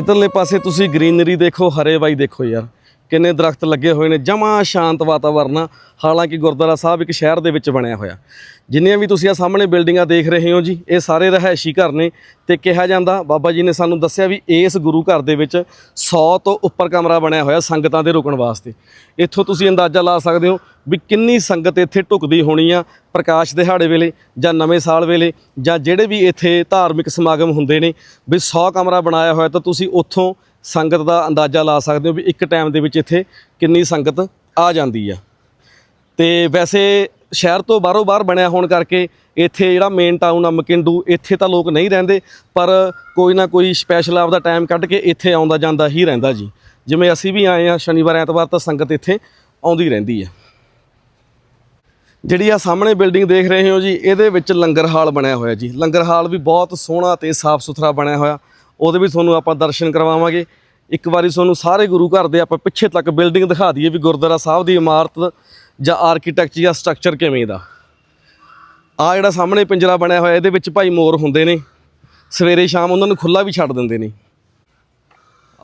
ਇਧਰਲੇ ਪਾਸੇ ਤੁਸੀਂ ਗ੍ਰੀਨਰੀ ਦੇਖੋ ਹਰੇ ਵਾਈ ਦੇਖੋ ਯਾਰ। ਕਿੰਨੇ ਦਰਖਤ ਲੱਗੇ ਹੋਏ ਨੇ, ਜਮਾ ਸ਼ਾਂਤ ਵਾਤਾਵਰਨ ਆ। ਹਾਲਾਂਕਿ ਗੁਰਦੁਆਰਾ ਸਾਹਿਬ ਇੱਕ ਸ਼ਹਿਰ ਦੇ ਵਿੱਚ ਬਣਿਆ ਹੋਇਆ। ਜਿੰਨੀਆਂ ਵੀ ਤੁਸੀਂ ਆ ਸਾਹਮਣੇ ਬਿਲਡਿੰਗਾਂ ਦੇਖ ਰਹੇ ਹੋ ਜੀ, ਇਹ ਸਾਰੇ ਰਿਹਾਇਸ਼ੀ ਘਰ ਨੇ। ਤੇ ਕਿਹਾ ਜਾਂਦਾ, ਬਾਬਾ ਜੀ ਨੇ ਸਾਨੂੰ ਦੱਸਿਆ ਵੀ ਇਸ ਗੁਰੂ ਘਰ ਦੇ ਵਿੱਚ 100 ਤੋਂ ਉੱਪਰ ਕਮਰਾ ਬਣਿਆ ਹੋਇਆ ਸੰਗਤਾਂ ਦੇ ਰੁਕਣ ਵਾਸਤੇ। ਇੱਥੋਂ ਤੁਸੀਂ ਅੰਦਾਜ਼ਾ ਲਾ ਸਕਦੇ ਹੋ ਵੀ ਕਿੰਨੀ ਸੰਗਤ ਇੱਥੇ ਢੁਕਦੀ ਹੋਣੀ ਆ, ਪ੍ਰਕਾਸ਼ ਦਿਹਾੜੇ ਵੇਲੇ ਜਾਂ ਨਵੇਂ ਸਾਲ ਵੇਲੇ, ਜਾਂ ਜਿਹੜੇ ਵੀ ਇੱਥੇ ਧਾਰਮਿਕ ਸਮਾਗਮ ਹੁੰਦੇ ਨੇ, ਵੀ 100 ਕਮਰਾ ਬਣਾਇਆ ਹੋਇਆ ਤਾਂ ਤੁਸੀਂ ਉੱਥੋਂ ਸੰਗਤ ਦਾ ਅੰਦਾਜ਼ਾ ਲਾ ਸਕਦੇ ਹੋ ਵੀ ਇੱਕ ਟਾਈਮ ਦੇ ਵਿੱਚ ਇੱਥੇ ਕਿੰਨੀ ਸੰਗਤ ਆ ਜਾਂਦੀ ਆ। ਤੇ ਵੈਸੇ ਸ਼ਹਿਰ ਤੋਂ ਬਾਹਰੋਂ ਬਾਹਰ ਬਣਿਆ ਹੋਣ ਕਰਕੇ ਇੱਥੇ ਜਿਹੜਾ ਮੇਨ ਟਾਊਨ ਆ ਮਕਿੰਡੂ ਇੱਥੇ ਤਾਂ ਲੋਕ ਨਹੀਂ ਰਹਿੰਦੇ, ਪਰ ਕੋਈ ਨਾ ਕੋਈ ਸਪੈਸ਼ਲ ਆਪਦਾ ਟਾਈਮ ਕੱਢ ਕੇ ਇੱਥੇ ਆਉਂਦਾ ਜਾਂਦਾ ਹੀ ਰਹਿੰਦਾ ਜੀ। ਜਿਵੇਂ ਅਸੀਂ ਵੀ ਆਏ ਆ, ਸ਼ਨੀਵਾਰ, ਐਤਵਾਰ ਤਾਂ ਸੰਗਤ ਇੱਥੇ ਆਉਂਦੀ ਰਹਿੰਦੀ ਆ। ਜਿਹੜੀ ਆ ਸਾਹਮਣੇ ਬਿਲਡਿੰਗ ਦੇਖ ਰਹੇ ਹੋ ਜੀ, ਇਹਦੇ ਵਿੱਚ ਲੰਗਰ ਹਾਲ ਬਣਿਆ ਹੋਇਆ ਜੀ। ਲੰਗਰ ਹਾਲ ਵੀ ਬਹੁਤ ਸੋਹਣਾ ਤੇ ਸਾਫ਼ ਸੁਥਰਾ ਬਣਿਆ ਹੋਇਆ। ਉਹਦੇ ਵੀ ਤੁਹਾਨੂੰ ਆਪਾਂ ਦਰਸ਼ਨ ਕਰਵਾਵਾਂਗੇ। ਇੱਕ ਵਾਰੀ ਤੁਹਾਨੂੰ ਸਾਰੇ ਗੁਰੂ ਘਰ ਦੇ ਆਪਾਂ ਪਿੱਛੇ ਤੱਕ ਬਿਲਡਿੰਗ ਦਿਖਾ ਦਈਏ ਵੀ ਗੁਰਦੁਆਰਾ ਸਾਹਿਬ ਦੀ ਇਮਾਰਤ ਜਾਂ ਆਰਕੀਟੈਕਚਰ ਜਾਂ ਸਟਰਕਚਰ ਕਿਵੇਂ ਦਾ। ਆ ਜਿਹੜਾ ਸਾਹਮਣੇ ਪਿੰਜਰਾ ਬਣਿਆ ਹੋਇਆ, ਇਹਦੇ ਵਿੱਚ ਭਾਈ ਮੋਰ ਹੁੰਦੇ ਨੇ। ਸਵੇਰੇ ਸ਼ਾਮ ਉਹਨਾਂ ਨੂੰ ਖੁੱਲਾ ਵੀ ਛੱਡ ਦਿੰਦੇ ਨੇ।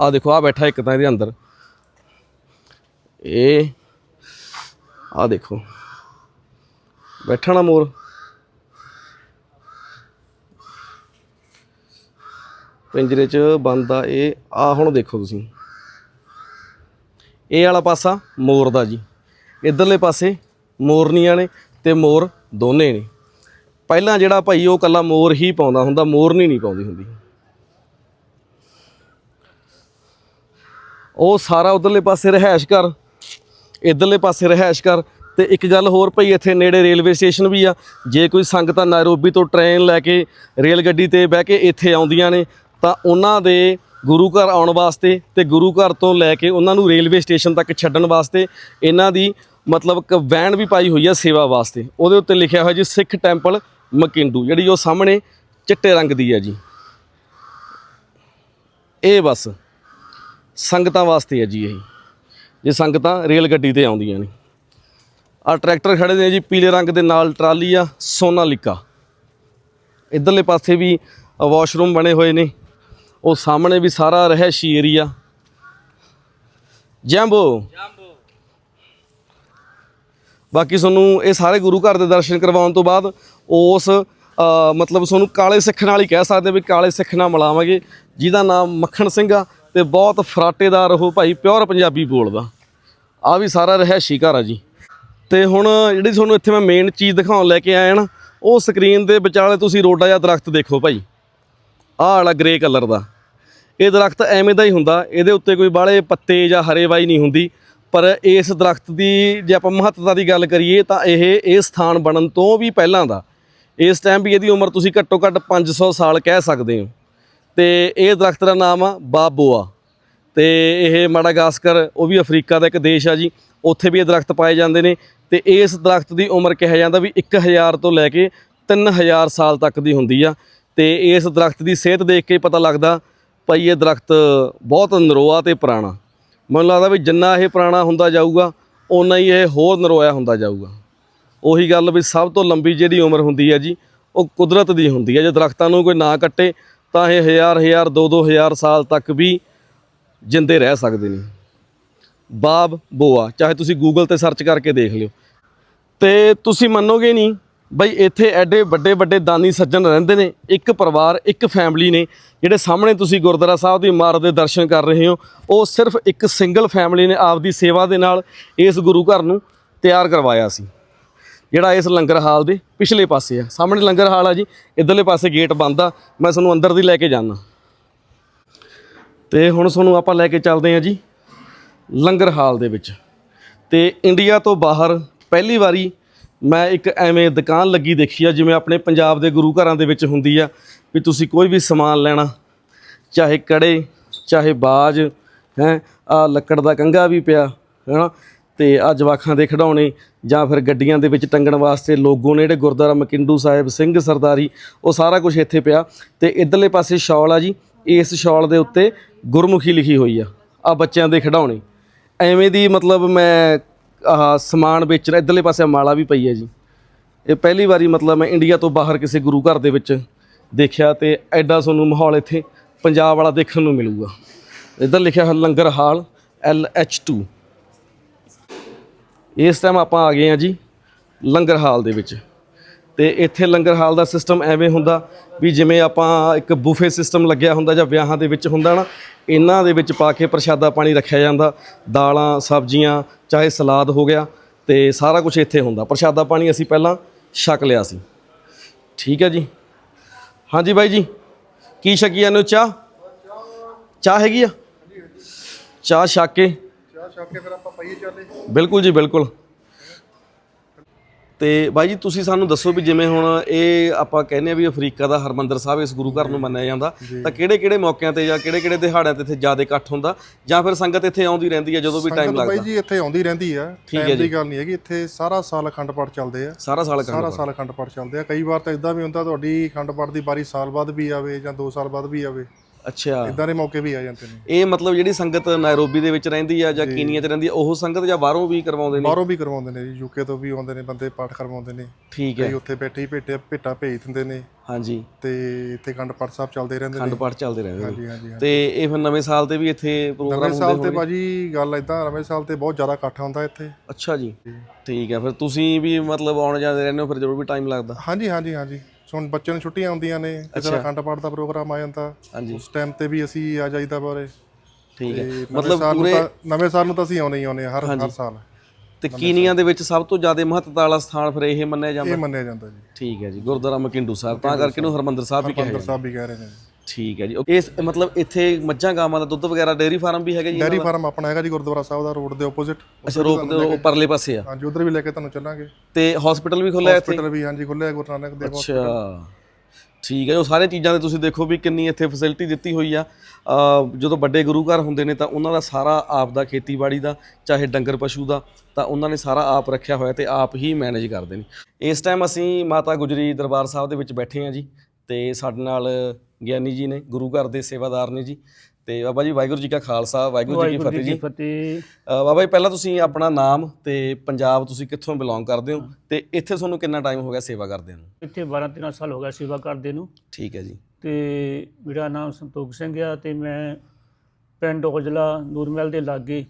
ਆ ਦੇਖੋ ਆ ਬੈਠਾ ਇੱਕ ਤਾਂ ਇਹਦੇ ਅੰਦਰ। ਇਹ ਆ ਦੇਖੋ। ਬੈਠਾ ਨਾ ਮੋਰ। ਪਿੰਜਰੇ 'ਚ ਬੰਦਾ ਇਹ। ਆ ਹੁਣ ਦੇਖੋ ਤੁਸੀਂ। ਇਹ ਵਾਲਾ ਪਾਸਾ ਮੋਰ ਦਾ ਜੀ। ਇਧਰਲੇ ਪਾਸੇ ਮੋਰਨੀਆਂ ਨੇ ਤੇ ਮੋਰ ਦੋਨੇ ਨੇ। ਪਹਿਲਾਂ ਜਿਹੜਾ ਭਾਈ ਉਹ ਕੱਲਾ ਮੋਰ ਹੀ ਪਾਉਂਦਾ ਹੁੰਦਾ, ਮੋਰਨੀ ਨਹੀਂ ਪਾਉਂਦੀ ਹੁੰਦੀ। ਉਹ ਸਾਰਾ ਉਧਰਲੇ ਪਾਸੇ ਰਹਿائش ਕਰ, ਇਧਰਲੇ ਪਾਸੇ ਰਹਿائش ਕਰ ਤੇ ਇੱਕ ਗੱਲ ਹੋਰ ਭਾਈ ਇੱਥੇ ਨੇੜੇ ਰੇਲਵੇ ਸਟੇਸ਼ਨ ਵੀ ਆ। ਜੇ ਕੋਈ ਸੰਗਤਾਂ ਨਾਇਰੋਬੀ ਤੋਂ ਟ੍ਰੇਨ ਲੈ ਕੇ ਰੇਲ ਗੱਡੀ ਤੇ ਬਹਿ ਕੇ ਇੱਥੇ ਆਉਂਦੀਆਂ ਨੇ ਤਾਂ ਉਹਨਾਂ ਦੇ ਗੁਰੂ ਘਰ ਆਉਣ ਵਾਸਤੇ ਤੇ ਗੁਰੂ ਘਰ ਤੋਂ ਲੈ ਕੇ ਉਹਨਾਂ ਨੂੰ ਰੇਲਵੇ ਸਟੇਸ਼ਨ ਤੱਕ ਛੱਡਣ ਵਾਸਤੇ ਇਹਨਾਂ ਦੀ ਮਤਲਬ ਇੱਕ ਵੈਨ ਵੀ ਪਾਈ ਹੋਈ ਆ ਸੇਵਾ ਵਾਸਤੇ। ਉਹਦੇ ਉੱਤੇ ਲਿਖਿਆ ਹੋਇਆ ਜੀ, ਸਿੱਖ ਟੈਂਪਲ ਮਕਿੰਡੂ ਜਿਹੜੀ ਉਹ ਸਾਹਮਣੇ ਚਿੱਟੇ ਰੰਗ ਦੀ ਹੈ ਜੀ। ਇਹ ਬੱਸ ਸੰਗਤਾਂ ਵਾਸਤੇ ਹੈ ਜੀ ਇਹ। ਜੇ ਸੰਗਤਾਂ ਰੇਲ ਗੱਡੀ ਤੇ ਆਉਂਦੀਆਂ ਨੇ। ਆ ਟਰੈਕਟਰ ਖੜੇ ਨੇ ਜੀ, ਪੀਲੇ ਰੰਗ ਦੇ ਨਾਲ ਟਰਾਲੀ ਆ, ਸੋਨਾਲਿਕਾ। ਇਧਰਲੇ ਪਾਸੇ ਵੀ ਵਾਸ਼ਰੂਮ ਬਣੇ ਹੋਏ ਨੇ। ਉਹ ਸਾਹਮਣੇ ਵੀ ਸਾਰਾ ਰਹਿਸ਼ੀ ਏਰੀਆ। ਜੈਂਬੋ। ਬਾਕੀ ਤੁਹਾਨੂੰ ਇਹ ਸਾਰੇ ਗੁਰੂ ਘਰ ਦੇ ਦਰਸ਼ਨ ਕਰਵਾਉਣ ਤੋਂ ਬਾਅਦ ਉਸ ਮਤਲਬ ਤੁਹਾਨੂੰ ਕਾਲੇ ਸਿੱਖ ਨਾਲ ਹੀ ਕਹਿ ਸਕਦੇ ਵੀ ਕਾਲੇ ਸਿੱਖ ਨਾਲ ਮਿਲਾਵਾਂਗੇ, ਜਿਹਦਾ ਨਾਮ ਮੱਖਣ ਸਿੰਘ ਆ ਤੇ ਬਹੁਤ ਫਰਾਟੇਦਾਰ ਉਹ ਭਾਈ ਪਿਓਰ ਪੰਜਾਬੀ ਬੋਲਦਾ। ਆ ਵੀ ਸਾਰਾ ਰਹਿਸ਼ੀ ਘਰ ਆ ਜੀ। ਤੇ ਹੁਣ ਜਿਹੜੀ ਤੁਹਾਨੂੰ ਇੱਥੇ ਮੈਂ ਮੇਨ ਚੀਜ਼ ਦਿਖਾਉਣ ਲੈ ਕੇ ਆਇਆ ਨਾ, ਉਹ ਸਕਰੀਨ ਦੇ ਵਿਚਾਲੇ ਤੁਸੀਂ ਰੋਡਾ ਜਾਂ ਦਰਖਤ ਦੇਖੋ ਭਾਈ। ਆਹ ਵਾਲਾ ਗ੍ਰੇ ਕਲਰ ਦਾ। ਇਹ ਦਰਖਤ ਐਵੇਂ ਦਾ ਹੀ ਹੁੰਦਾ, ਇਹਦੇ ਉੱਤੇ ਕੋਈ ਬਾਹਲੇ ਪੱਤੇ ਜਾਂ ਹਰੇਵਾਈ ਨਹੀਂ ਹੁੰਦੀ। ਪਰ ਇਸ ਦਰਖਤ ਦੀ ਜੇ ਆਪਾਂ ਮਹੱਤਤਾ ਦੀ ਗੱਲ ਕਰੀਏ ਤਾਂ ਇਹ ਇਹ ਸਥਾਨ ਬਣਨ ਤੋਂ ਵੀ ਪਹਿਲਾਂ ਦਾ। ਇਸ ਟਾਈਮ ਵੀ ਇਹਦੀ ਉਮਰ ਤੁਸੀਂ ਘੱਟੋ ਘੱਟ 500 ਸਾਲ ਕਹਿ ਸਕਦੇ ਹੋ। ਤੇ ਇਹ ਦਰਖਤ ਦਾ ਨਾਮ ਆ ਬਾਬੋਆ। ਤੇ ਇਹ ਮਾਡਾਗਾਸਕਰ, ਉਹ ਵੀ ਅਫਰੀਕਾ ਦਾ ਇੱਕ ਦੇਸ਼ ਆ ਜੀ। ਉੱਥੇ ਵੀ ਇਹ ਦਰਖਤ ਪਾਏ ਜਾਂਦੇ ਨੇ। ਤੇ ਇਸ ਦਰਖਤ ਦੀ ਉਮਰ ਕਿਹਾ ਜਾਂਦਾ ਵੀ 1000 ਤੋਂ ਲੈ ਕੇ 3000 ਸਾਲ ਤੱਕ ਦੀ ਹੁੰਦੀ ਆ। ਤੇ ਇਸ ਦਰਖਤ ਦੀ ਸਿਹਤ ਦੇਖ ਕੇ ਪਤਾ ਲੱਗਦਾ ਭਾਈ ਇਹ ਦਰਖਤ ਬਹੁਤ ਨਰੋਆ ਤੇ ਪੁਰਾਣਾ। ਮੈਨੂੰ ਲੱਗਦਾ ਵੀ ਜਿੰਨਾ ਇਹ ਪੁਰਾਣਾ ਹੁੰਦਾ ਜਾਊਗਾ, ਓਨਾ ਹੀ ਇਹ ਹੋਰ ਨਰੋਇਆ ਹੁੰਦਾ ਜਾਊਗਾ। ਉਹੀ ਗੱਲ ਵੀ ਸਭ ਤੋਂ ਲੰਬੀ ਜਿਹੜੀ ਉਮਰ ਹੁੰਦੀ ਹੈ ਜੀ, ਉਹ ਕੁਦਰਤ ਦੀ ਹੁੰਦੀ ਹੈ। ਜੇ ਦਰਖਤਾਂ ਨੂੰ ਕੋਈ ਨਾ ਕੱਟੇ, ਤਾਂ ਇਹ ਹਜ਼ਾਰ ਹਜ਼ਾਰ, ਦੋ ਦੋ ਹਜ਼ਾਰ ਸਾਲ ਤੱਕ ਵੀ ਜਿੰਦੇ ਰਹਿ ਸਕਦੇ ਨੇ। ਬਾਬ ਬੋਆ, ਚਾਹੇ ਤੁਸੀਂ ਗੂਗਲ ਤੇ ਸਰਚ ਕਰਕੇ ਦੇਖ ਲਿਓ। ਤੇ ਤੁਸੀਂ ਮੰਨੋਗੇ ਨਹੀਂ ਬਈ ਇੱਥੇ ਐਡੇ ਵੱਡੇ ਵੱਡੇ ਦਾਨੀ ਸੱਜਣ ਰਹਿੰਦੇ ਨੇ, ਇੱਕ ਪਰਿਵਾਰ, ਇੱਕ ਫੈਮਿਲੀ ਨੇ, ਜਿਹੜੇ ਸਾਹਮਣੇ ਤੁਸੀਂ ਗੁਰਦੁਆਰਾ ਸਾਹਿਬ ਦੀ ਇਮਾਰਤ ਦੇ ਦਰਸ਼ਨ ਕਰ ਰਹੇ ਹੋ, ਉਹ ਸਿਰਫ ਇੱਕ ਸਿੰਗਲ ਫੈਮਿਲੀ ਨੇ ਆਪਦੀ ਸੇਵਾ ਦੇ ਨਾਲ ਇਸ ਗੁਰੂ ਘਰ ਨੂੰ ਤਿਆਰ ਕਰਵਾਇਆ ਸੀ। ਜਿਹੜਾ ਇਸ ਲੰਗਰ ਹਾਲ ਦੇ ਪਿਛਲੇ ਪਾਸੇ ਆ। ਸਾਹਮਣੇ ਲੰਗਰ ਹਾਲ ਆ ਜੀ, ਇਧਰਲੇ ਪਾਸੇ ਗੇਟ ਬੰਦ ਆ, ਮੈਂ ਤੁਹਾਨੂੰ ਅੰਦਰ ਦੀ ਲੈ ਕੇ ਜਾਣਾ ਤੇ ਹੁਣ ਤੁਹਾਨੂੰ ਆਪਾਂ ਲੈ ਕੇ ਚੱਲਦੇ ਹਾਂ ਜੀ, ਲੰਗਰ ਹਾਲ ਦੇ ਵਿੱਚ। ਤੇ ਇੰਡੀਆ ਤੋਂ ਬਾਹਰ ਪਹਿਲੀ ਵਾਰੀ ਮੈਂ ਇੱਕ ਐਵੇਂ ਦੁਕਾਨ ਲੱਗੀ ਦੇਖੀ ਆ, ਜਿਵੇਂ ਆਪਣੇ ਪੰਜਾਬ ਦੇ ਗੁਰੂ ਘਰਾਂ ਦੇ ਵਿੱਚ ਹੁੰਦੀ ਆ, ਵੀ ਤੁਸੀਂ ਕੋਈ ਵੀ ਸਮਾਨ ਲੈਣਾ, ਚਾਹੇ ਕੜੇ, ਚਾਹੇ ਬਾਜ, ਹੈ ਆ ਲੱਕੜ ਦਾ ਕੰਘਾ ਵੀ ਪਿਆ, ਹੈਨਾ, ਤੇ ਆ ਜਵਾਖਾਂ ਦੇ ਖਿਡੌਣੇ, ਜਾਂ ਫਿਰ ਗੱਡੀਆਂ ਦੇ ਵਿੱਚ ਟੰਗਣ ਵਾਸਤੇ ਲੋਗੋ ਨੇ ਜਿਹੜੇ ਗੁਰਦੁਆਰਾ ਮਕਿੰਡੂ ਸਾਹਿਬ, ਸਿੰਘ ਸਰਦਾਰੀ, ਉਹ ਸਾਰਾ ਕੁਝ ਇੱਥੇ ਪਿਆ, ਤੇ ਇਧਰਲੇ ਪਾਸੇ ਸ਼ਾਲ ਆ ਜੀ, ਇਸ ਸ਼ਾਲ ਦੇ ਉੱਤੇ ਗੁਰਮੁਖੀ ਲਿਖੀ ਹੋਈ ਆ ਆ ਬੱਚਿਆਂ ਦੇ ਖਿਡੌਣੇ। ਐਵੇਂ ਦੀ ਮਤਲਬ ਮੈਂ ਆਹ ਸਮਾਨ ਵੇਚਣਾ ਰਿਹਾ ਇਧਰਲੇ ਪਾਸੇ ਮਾਲਾ ਵੀ ਪਈ ਹੈ ਜੀ। ਇਹ ਪਹਿਲੀ ਵਾਰੀ ਮਤਲਬ ਮੈਂ ਇੰਡੀਆ ਤੋਂ ਬਾਹਰ ਕਿਸੇ ਗੁਰੂ ਘਰ ਦੇ ਵਿੱਚ ਦੇਖਿਆ ਤੇ ਐਡਾ ਤੁਹਾਨੂੰ ਮਾਹੌਲ ਇੱਥੇ ਪੰਜਾਬ ਵਾਲਾ ਦੇਖਣ ਨੂੰ ਮਿਲੂਗਾ। ਇੱਧਰ ਲਿਖਿਆ ਹੋਇਆ ਲੰਗਰ ਹਾਲ ਐਲ ਐਚ 2 ਇਸ ਟਾਈਮ ਆਪਾਂ ਆ ਗਏ ਆ ਜੀ ਲੰਗਰ ਹਾਲ ਦੇ ਵਿੱਚ। ਤੇ ਇੱਥੇ ਲੰਗਰ ਹਾਲ ਦਾ ਸਿਸਟਮ ਐਵੇਂ ਹੁੰਦਾ ਵੀ ਜਿਵੇਂ ਆਪਾਂ ਇੱਕ ਬੂਫੇ ਸਿਸਟਮ ਲੱਗਿਆ ਹੁੰਦਾ ਜਾਂ ਵਿਆਹਾਂ ਦੇ ਵਿੱਚ ਹੁੰਦਾ ਨਾ ਇਹਨਾਂ ਦੇ ਵਿੱਚ ਪਾ ਕੇ ਪ੍ਰਸ਼ਾਦਾ ਪਾਣੀ ਰੱਖਿਆ ਜਾਂਦਾ ਦਾਲਾਂ ਸਬਜ਼ੀਆਂ ਚਾਹੇ ਸਲਾਦ ਹੋ ਗਿਆ ਤੇ ਸਾਰਾ ਕੁਝ ਇੱਥੇ ਹੁੰਦਾ। ਪ੍ਰਸ਼ਾਦਾ ਪਾਣੀ ਅਸੀਂ ਪਹਿਲਾਂ ਛਕ ਲਿਆ ਸੀ। ਠੀਕ ਹੈ ਜੀ? ਹਾਂਜੀ ਬਾਈ ਜੀ ਕੀ ਛਕੀ ਜਾਂਦੇ ਹੋ? ਚਾਹ? ਚਾਹ ਹੈਗੀ ਆ? ਚਾਹ ਛਕ ਕੇ? ਚਾਹ ਛੱਕ ਕੇ ਫਿਰ ਆਪਾਂ ਪਈਏ ਚੱਲੇ ਬਿਲਕੁਲ ਜੀ ਬਿਲਕੁਲ। ਤੇ ਬਾਈ ਜੀ ਤੁਸੀਂ ਸਾਨੂੰ ਦੱਸੋ ਵੀ ਜਿਵੇਂ ਹੁਣ ਇਹ ਆਪਾਂ ਕਹਿੰਦੇ ਆ ਵੀ ਅਫਰੀਕਾ ਦਾ ਹਰਮੰਦਰ ਸਾਹਿਬ ਇਸ ਗੁਰੂ ਘਰ ਨੂੰ ਮੰਨਿਆ ਜਾਂਦਾ ਤਾਂ ਕਿਹੜੇ ਕਿਹੜੇ ਮੌਕਿਆਂ ਤੇ ਜਾਂ ਕਿਹੜੇ ਕਿਹੜੇ ਦਿਹਾੜਿਆਂ ਤੇ ਇੱਥੇ ਜ਼ਿਆਦਾ ਇਕੱਠ ਹੁੰਦਾ? ਜਾਂ ਫਿਰ ਸੰਗਤ ਇੱਥੇ ਆਉਂਦੀ ਰਹਿੰਦੀ ਹੈ ਜਦੋਂ ਵੀ ਟਾਈਮ ਸੰਗਤ ਬਾਈ ਲੱਗਦਾ? ਜੀ ਇੱਥੇ ਆਉਂਦੀ ਰਹਿੰਦੀ ਆ। ਠੀਕ ਹੈ ਟਾਈਮ। ਦੀ ਗੱਲ ਨਹੀਂ ਹੈਗੀ ਇੱਥੇ ਸਾਰਾ ਸਾਲ ਅਖੰਡ ਪਾਠ ਚੱਲਦੇ ਆ। ਸਾਰਾ ਸਾਲ ਸਾਰਾ ਸਾਲ ਅਖੰਡ ਪਾਠ ਚੱਲਦੇ ਆ। ਕਈ ਵਾਰ ਤਾਂ ਇਦਾਂ ਵੀ ਹੁੰਦਾ ਤੁਹਾਡੀ ਅਖੰਡ ਪਾਠ ਦੀ ਵਾਰੀ ਸਾਲ ਬਾਅਦ ਵੀ ਆਵੇ ਜਾਂ 2 ਸਾਲ ਬਾਅਦ ਵੀ ਆਵੇ। ਅੱਛਾ। ਇਦਾਂ ਦੇ ਮੌਕੇ ਵੀ ਆ ਜਾਂਦੇ ਨੇ। ਇਹ ਮਤਲਬ ਜਿਹੜੀ ਸੰਗਤ ਨਾਇਰੋਬੀ ਦੇ ਵਿੱਚ ਰਹਿੰਦੀ ਆ ਜਾਂ ਕੀਨੀਆ 'ਚ ਰਹਿੰਦੀ ਆ ਉਹ ਸੰਗਤ ਜਾਂ ਬਾਹਰੋਂ ਵੀ ਕਰਵਾਉਂਦੇ ਨੇ? ਬਾਹਰੋਂ ਵੀ ਕਰਵਾਉਂਦੇ ਨੇ ਜੀ ਯੂਕੇ ਤੋਂ ਵੀ ਆਉਂਦੇ ਨੇ ਬੰਦੇ ਪਾਠ ਕਰਵਾਉਂਦੇ ਨੇ। ਠੀਕ ਹੈ। ਕਈ ਉੱਥੇ ਬੈਠੇ ਹੀ ਭੇਟੇ ਭੇਟਾ ਭੇਜ ਦਿੰਦੇ ਨੇ। ਹਾਂਜੀ। ਤੇ ਇੱਥੇ ਅਖੰਡ ਪਾਠ ਸਾਹਿਬ ਚੱਲਦੇ ਰਹਿੰਦੇ ਨੇ। ਪਾਠ ਚੱਲਦੇ ਰਹਿੰਦੇ ਹਾਂਜੀ ਹਾਂਜੀ। ਤੇ ਇਹ ਫਿਰ ਨਵੇਂ ਸਾਲ ਤੇ ਵੀ ਇੱਥੇ ਪ੍ਰੋਗਰਾਮ ਨਵੇਂ ਹੁੰਦੇ ਸਾਲ ਤੇ ਬਾਜੀ ਗੱਲ ਇਦਾਂ ਨਵੇਂ ਸਾਲ ਤੇ ਬਹੁਤ ਜ਼ਿਆਦਾ ਇਕੱਠ ਹੁੰਦਾ ਇੱਥੇ। ਅੱਛਾ ਜੀ। ਠੀਕ ਹੈ ਫਿਰ ਤੁਸੀਂ ਵੀ ਮਤਲਬ ਆਉਣ ਜਾਂਦੇ ਰਹਿੰਦੇ ਹੋ ਫਿਰ ਜਦੋਂ ਵੀ ਟਾਈਮ ਲੱਗਦਾ। ਹਾਂਜੀ ਹਾਂਜੀ ਹਾਂਜੀ। ਹੁਣ ਬੱਚਿਆਂ ਨੂੰ ਛੁੱਟੀਆਂ ਆਉਂਦੀਆਂ ਨੇ ਕਿਸੇ ਦਾ ਅਖੰਡ ਪਾਠ ਦਾ ਪ੍ਰੋਗਰਾਮ ਆ ਜਾਂਦਾ। ਉਸ ਟਾਈਮ ਤੇ ਵੀ ਅਸੀਂ ਆ ਜਾਈਦਾ ਬਾਰੇ ਠੀਕ ਹੈ। ਮਤਲਬ ਪੂਰੇ ਨਵੇਂ ਸਾਲ ਨੂੰ ਤਾਂ ਅਸੀਂ ਆਉਣੇ ਹੀ ਆਉਣੇ ਹਰ ਹਰ ਸਾਲ। ਤੇ ਕੀਨੀਆਂ ਦੇ ਵਿੱਚ ਸਭ ਤੋਂ ਜ਼ਿਆਦਾ ਮਹੱਤਤਾ ਵਾਲਾ ਸਥਾਨ ਫਿਰ ਇਹ ਮੰਨਿਆ ਜਾਂਦਾ? ਇਹ ਮੰਨਿਆ ਜਾਂਦਾ ਜੀ। ਠੀਕ ਹੈ ਜੀ ਗੁਰਦੁਆਰਾ ਮਕਿੰਡੂ ਸਾਹਿਬ। ਤਾਂ ਕਰਕੇ ਇਹਨੂੰ ਹਰਮੰਦਰ ਸਾਹਿਬ ਵੀ ਕਿਹਾ ਅੰਦਰ ਜਾਂਦਾ। ਸਾਹਿਬ ਵੀ ਕਹਿ ਰਹੇ ਨੇ। ਠੀਕ ਹੈ ਜੀ। ਇਸ ਮਤਲਬ ਇੱਥੇ ਮੱਝਾਂ ਗਾਵਾਂ ਦਾ ਦੁੱਧ ਵਗੈਰਾ ਡੇਅਰੀ ਫਾਰਮ ਵੀ ਹੈਗਾ ਜੀ ਡੈਰੀ ਫਾਰਮ ਆਪਣਾ ਹੈਗਾ ਜੀ ਗੁਰਦੁਆਰਾ ਸਾਹਿਬ ਦਾ ਰੋਡ ਦੇ ਆਪੋਜ਼ਿਟ ਅੱਛਾ ਰੋਕ ਦੇ ਉਹ ਪਰਲੇ ਪਾਸੇ ਆ। ਹਾਂਜੀ ਉਧਰ ਵੀ ਲੈ ਕੇ ਤੁਹਾਨੂੰ ਚੱਲਾਂਗੇ। ਤੇ ਹਸਪੀਟਲ ਵੀ ਖੁੱਲਿਆ ਇੱਥੇ? ਹਸਪੀਟਲ ਵੀ ਹਾਂਜੀ ਖੁੱਲਿਆ ਗੁਰੂ ਨਾਨਕ ਦੇਵ ਅੱਛਾ। ਠੀਕ ਹੈ ਉਹ ਸਾਰੇ ਚੀਜ਼ਾਂ ਦੇ ਤੁਸੀਂ ਦੇਖੋ ਵੀ ਕਿੰਨੀ ਇੱਥੇ ਫੈਸਿਲਿਟੀ ਦਿੱਤੀ ਹੋਈ ਆ। ਅਹ ਜਦੋਂ ਵੱਡੇ ਗੁਰੂ ਘਰ ਹੁੰਦੇ ਨੇ ਤਾਂ ਉਹਨਾਂ ਦਾ ਸਾਰਾ ਆਪ ਦਾ ਖੇਤੀਬਾੜੀ ਦਾ ਚਾਹੇ ਡੰਗਰ ਪਸ਼ੂ ਦਾ ਤਾਂ ਉਹਨਾਂ ਨੇ ਸਾਰਾ ਆਪ ਰੱਖਿਆ ਹੋਇਆ ਤੇ ਆਪ ਹੀ ਮੈਨੇਜ ਕਰਦੇ ਨੇ। ਇਸ ਟਾਈਮ ਅਸੀਂ ਮਾਤਾ ਗੁਜਰੀ ਦਰਬਾਰ ਸਾਹਿਬ ਦੇ ਵਿੱਚ ਬੈਠੇ ਹਾਂ ਜੀ ਤੇ ਸਾਡੇ ਨਾਲ ਗਿਆਨੀ ਜੀ ਨੇ ਗੁਰੂ ਘਰ ਦੇ ਸੇਵਾਦਾਰ ਨੇ ਜੀ। ਤੇ ਬਾਬਾ ਜੀ ਵਾਹਿਗੁਰੂ ਜੀ ਕਾ ਖਾਲਸਾ ਵਾਹਿਗੁਰੂ ਜੀ ਕੀ ਫਤਿਹ ਜੀ। ਫਤਿਹ। ਬਾਬਾ ਜੀ ਪਹਿਲਾਂ ਤੁਸੀਂ ਆਪਣਾ ਨਾਮ ਤੇ ਪੰਜਾਬ ਤੁਸੀਂ ਕਿੱਥੋਂ ਬਿਲੋਂਗ ਕਰਦੇ ਹੋ? ਤੇ ਇੱਥੇ ਤੁਹਾਨੂੰ ਕਿੰਨਾ ਟਾਈਮ ਹੋ ਗਿਆ ਸੇਵਾ ਕਰਦੇ ਨੂੰ? ਇੱਥੇ 12 13 ਸਾਲ ਹੋ ਗਿਆ ਸੇਵਾ ਕਰਦੇ ਨੂੰ। ਠੀਕ ਹੈ ਜੀ। ਤੇ ਮੇਰਾ ਨਾਮ ਸੰਤੋਖ ਸਿੰਘ ਆ ਤੇ ਮੈਂ ਪਿੰਡ ਔਜਲਾ ਨੂਰਮਹਿਲ ਦੇ ਲਾਗੇ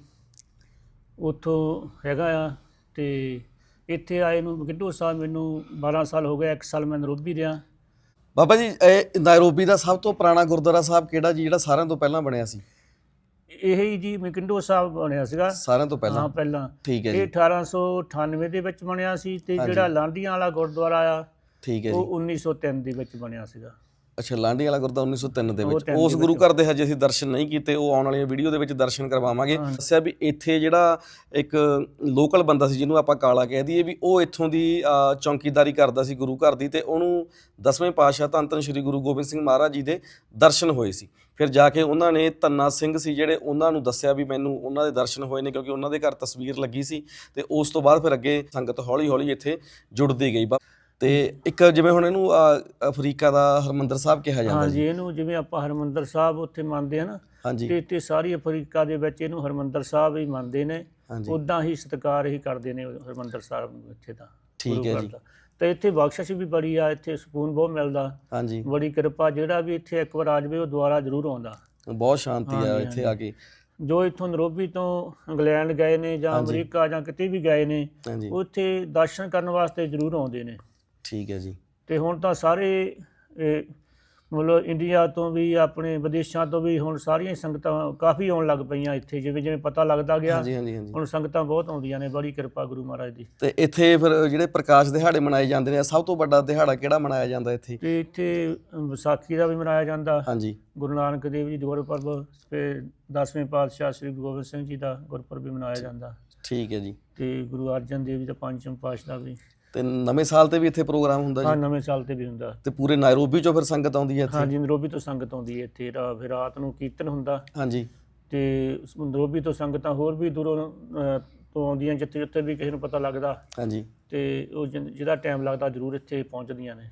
ਉੱਥੋਂ ਹੈਗਾ ਆ। ਤੇ ਇੱਥੇ ਆਏ ਨੂੰ ਗਿੱਡੋ ਸਾਹਿਬ ਮੈਨੂੰ 12 ਸਾਲ ਹੋ ਗਏ ਇੱਕ ਸਾਲ ਮੈਂ ਨਰੋਬੀ ਰਿਹਾ। ਬਾਬਾ ਜੀ ਇਹ ਨਾਇਰੋਬੀ ਦਾ ਸਭ ਤੋਂ ਪੁਰਾਣਾ ਗੁਰਦੁਆਰਾ ਸਾਹਿਬ ਕਿਹੜਾ ਜੀ ਜਿਹੜਾ ਸਾਰਿਆਂ ਤੋਂ ਪਹਿਲਾਂ ਬਣਿਆ ਸੀ? ਇਹ ਹੀ ਜੀ ਮਕਿੰਡੋ ਸਾਹਿਬ ਬਣਿਆ ਸੀਗਾ। ਸਾਰਿਆਂ ਤੋਂ ਪਹਿਲਾਂ? ਹਾਂ ਪਹਿਲਾਂ। ਠੀਕ ਹੈ ਇਹ ਜੀ 1898 ਦੇ ਵਿੱਚ ਬਣਿਆ ਸੀ ਤੇ ਜਿਹੜਾ ਲਾਂਡੀਆਂ ਵਾਲਾ ਗੁਰਦੁਆਰਾ ਆ ਠੀਕ ਹੈ ਜੀ। ਉਹ 1903 ਦੇ ਵਿੱਚ ਬਣਿਆ ਸੀਗਾ। ਅੱਛਾ ਲਾਂਡੀ ਵਾਲਾ ਗੁਰਦੁਆਰਾ 1903 ਦੇ ਵਿੱਚ। ਤਿੰਨ ਉਸ ਗੁਰੂ ਘਰ ਦੇ ਹਜੇ ਅਸੀਂ ਦਰਸ਼ਨ ਨਹੀਂ ਕੀਤੇ ਉਹ ਆਉਣ ਵਾਲੀਆਂ ਵੀਡੀਓ ਦੇ ਵਿੱਚ ਦਰਸ਼ਨ ਕਰਵਾਵਾਂਗੇ। ਦੱਸਿਆ ਵੀ ਇੱਥੇ ਜਿਹੜਾ ਇੱਕ ਲੋਕਲ ਬੰਦਾ ਸੀ ਜਿਹਨੂੰ ਆਪਾਂ ਕਾਲਾ ਕਹਿ ਦਈਏ ਵੀ ਉਹ ਇੱਥੋਂ ਦੀ ਚੌਕੀਦਾਰੀ ਕਰਦਾ ਸੀ ਗੁਰੂ ਘਰ ਦੀ ਤੇ ਉਹਨੂੰ ਦਸਵੇਂ ਪਾਤਸ਼ਾਹ ਧੰਨ ਧੰਨ ਸ੍ਰੀ ਗੁਰੂ ਗੋਬਿੰਦ ਸਿੰਘ ਮਹਾਰਾਜ ਜੀ ਦੇ ਦਰਸ਼ਨ ਹੋਏ ਸੀ। ਫਿਰ ਜਾ ਕੇ ਉਹਨਾਂ ਨੇ ਧੰਨਾ ਸਿੰਘ ਸੀ ਜਿਹੜੇ ਉਹਨਾਂ ਨੂੰ ਦੱਸਿਆ ਵੀ ਮੈਨੂੰ ਉਹਨਾਂ ਦੇ ਦਰਸ਼ਨ ਹੋਏ ਨੇ ਕਿਉਂਕਿ ਉਹਨਾਂ ਦੇ ਘਰ ਤਸਵੀਰ ਲੱਗੀ ਸੀ ਤੇ ਉਸ ਤੋਂ ਬਾਅਦ ਫਿਰ ਅੱਗੇ ਸੰਗਤ ਹੌਲੀ ਹੌਲੀ ਇੱਥੇ ਜੁੜਦੀ ਗਈ। ਬਾ- ਤੇ ਇੱਕ ਜਿਵੇਂ ਹੁਣ ਇਹਨੂੰ ਅਫਰੀਕਾ ਦਾ ਹਰਮੰਦਰ ਸਾਹਿਬ ਕਿਹਾ ਜਾਂਦਾ ਹਾਂਜੀ ਜੀ। ਇਹਨੂੰ ਜਿਵੇਂ ਆਪਾਂ ਹਰਮੰਦਰ ਸਾਹਿਬ ਉੱਥੇ ਮੰਨਦੇ ਆ ਨਾ ਹਾਂਜੀ। ਤੇ ਇੱਥੇ ਸਾਰੀ ਅਫਰੀਕਾ ਦੇ ਵਿੱਚ ਇਹਨੂੰ ਹਰਮੰਦਰ ਸਾਹਿਬ ਹੀ ਮੰਨਦੇ ਨੇ। ਹਾਂਜੀ। ਉਦਾਂ ਹੀ ਸਤਿਕਾਰ ਹੀ ਕਰਦੇ ਨੇ ਹਰਮੰਦਰ ਸਾਹਿਬ ਨੂੰ ਇੱਥੇ ਦਾ ਠੀਕ ਗੁਰੂ ਹੈ ਘਰ ਜੀ। ਦਾ। ਤੇ ਇੱਥੇ ਬਖਸ਼ਿਸ਼ ਵੀ ਬੜੀ ਆ ਇੱਥੇ ਸਕੂਨ ਬਹੁਤ ਮਿਲਦਾ। ਹਾਂਜੀ। ਬੜੀ ਕਿਰਪਾ ਜਿਹੜਾ ਵੀ ਇੱਥੇ ਇੱਕ ਵਾਰ ਆ ਜਾਵੇ ਉਹ ਦੁਬਾਰਾ ਜ਼ਰੂਰ ਆਉਂਦਾ। ਬਹੁਤ ਸ਼ਾਂਤੀ ਆ ਹਾਂਜੀ, ਇੱਥੇ ਆ ਕੇ। ਜੋ ਇੱਥੋਂ ਨਰੋਬੀ ਤੋਂ ਇੰਗਲੈਂਡ ਗਏ ਨੇ ਜਾਂ ਹਾਂਜੀ। ਅਮਰੀਕਾ ਜਾਂ ਕਿਤੇ ਵੀ ਗਏ ਨੇ ਹਾਂਜੀ। ਉੱਥੇ ਦਰਸ਼ਨ ਕਰਨ ਵਾਸਤੇ ਜ਼ਰੂਰ ਆਉਂਦੇ ਨੇ। ਠੀਕ ਹੈ ਜੀ। ਤੇ ਹੁਣ ਤਾਂ ਸਾਰੇ ਇਹ, ਮਤਲਬ ਇੰਡੀਆ ਤੋਂ ਵੀ ਆਪਣੇ ਵਿਦੇਸ਼ਾਂ ਤੋਂ ਵੀ ਹੁਣ ਸਾਰੀਆਂ ਹੀ ਸੰਗਤਾਂ ਕਾਫੀ ਆਉਣ ਲੱਗ ਪਈਆਂ ਇੱਥੇ ਜਿਵੇਂ ਜਿਵੇਂ ਪਤਾ ਲੱਗਦਾ ਗਿਆ ਹਾਂਜੀ ਹਾਂਜੀ ਹਾਂਜੀ। ਹੁਣ ਸੰਗਤਾਂ ਬਹੁਤ ਆਉਂਦੀਆਂ ਨੇ ਬੜੀ ਕਿਰਪਾ ਗੁਰੂ ਮਹਾਰਾਜ ਦੀ। ਤੇ ਇੱਥੇ ਫਿਰ ਜਿਹੜੇ ਪ੍ਰਕਾਸ਼ ਦਿਹਾੜੇ ਮਨਾਏ ਜਾਂਦੇ ਨੇ ਸਭ ਤੋਂ ਵੱਡਾ ਦਿਹਾੜਾ ਕਿਹੜਾ ਮਨਾਇਆ ਜਾਂਦਾ ਇੱਥੇ? ਤੇ ਇੱਥੇ ਵਿਸਾਖੀ ਦਾ ਵੀ ਮਨਾਇਆ ਜਾਂਦਾ। ਹਾਂਜੀ। ਗੁਰੂ ਨਾਨਕ ਦੇਵ ਜੀ ਦਾ ਗੁਰਪੁਰਬ ਤੇ 10ਵੇਂ ਪਾਤਸ਼ਾਹ ਸ੍ਰੀ ਗੁਰੂ ਗੋਬਿੰਦ ਸਿੰਘ ਜੀ ਦਾ ਗੁਰਪੁਰਬ ਵੀ ਮਨਾਇਆ ਜਾਂਦਾ। ਠੀਕ ਹੈ ਜੀ। ਤੇ ਗੁਰੂ ਅਰਜਨ ਦੇਵ ਜੀ ਦਾ ਪੰਚਮ ਪਾਤਸ਼ਾਹ ਦਾ ਵੀ। ਤੇ ਨਵੇਂ ਸਾਲ ਤੇ ਵੀ ਇੱਥੇ ਪ੍ਰੋਗਰਾਮ ਹੁੰਦਾ ਹਾਂ ਜੀ ਨਵੇਂ ਸਾਲ ਤੇ ਵੀ ਹੁੰਦਾ। ਤੇ ਪੂਰੇ ਨਾਇਰੋਬੀ ਚੋਂ ਫਿਰ ਸੰਗਤ ਆਉਂਦੀ ਹੈ ਇੱਥੇ? ਹਾਂਜੀ ਨਰੋਬੀ ਤੋਂ ਸੰਗਤ ਆਉਂਦੀ ਹੈ ਇੱਥੇ। ਰਾ- ਫਿਰ ਰਾਤ ਨੂੰ ਕੀਰਤਨ ਹੁੰਦਾ। ਹਾਂਜੀ। ਤੇ ਨਰੋਬੀ ਤੋਂ ਸੰਗਤਾਂ ਹੋਰ ਵੀ ਦੂਰੋਂ ਅਹ, ਤੋਂ ਆਉਂਦੀਆਂ ਜਿੱਥੇ ਜਿੱਥੇ ਵੀ ਕਿਸੇ ਨੂੰ ਪਤਾ ਲੱਗਦਾ। ਹਾਂਜੀ। ਤੇ ਉਹ ਜਿਨ- ਜਿਹਦਾ ਟਾਈਮ ਲੱਗਦਾ ਜ਼ਰੂਰ ਇੱਥੇ ਪਹੁੰਚਦੀਆਂ ਨੇ।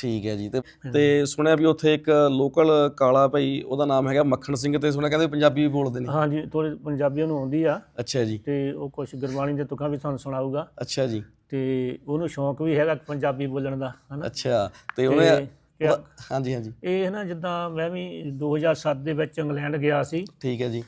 ਠੀਕ ਹੈ ਜੀ ਤੇ ਤੇ ਸੁਣਿਆ ਵੀ ਉੱਥੇ ਇੱਕ ਲੋਕਲ ਕਾਲਾ ਭਾਈ ਉਹਦਾ ਨਾਮ ਹੈਗਾ ਮੱਖਣ ਸਿੰਘ ਤੇ ਸੁਣਿਆ ਕਹਿੰਦੇ ਪੰਜਾਬੀ ਵੀ ਬੋਲਦੇ ਨੇ। ਹਾਂਜੀ ਥੋੜੀ ਪੰਜਾਬੀਆਂ ਨੂੰ ਆਉਂਦੀ ਆ। ਅੱਛਾ ਜੀ। ਤੇ ਉਹ ਕੁਝ ਗੁਰਬਾਣੀ ਦੇ ਤੁਕਾਂ ਵੀ ਤੁਹਾਨੂੰ ਸੁਣਾਊਗਾ। ਅੱਛਾ ਜੀ। ਤੇ ਉਹਨੂੰ ਸ਼ੌਂਕ ਵੀ ਹੈਗਾ ਪੰਜਾਬੀ ਬੋਲਣ ਦਾ ਹਨਾ? ਅੱਛਾ ਤੇ ਉਹਨੇ ਹਾਂਜੀ ਹਾਂਜੀ। ਇਹ ਨਾ ਜਿੱਦਾਂ ਮੈਂ ਵੀ 2007 ਦੇ ਵਿੱਚ ਇੰਗਲੈਂਡ ਗਿਆ ਸੀ। ਠੀਕ ਹੈ ਜੀ।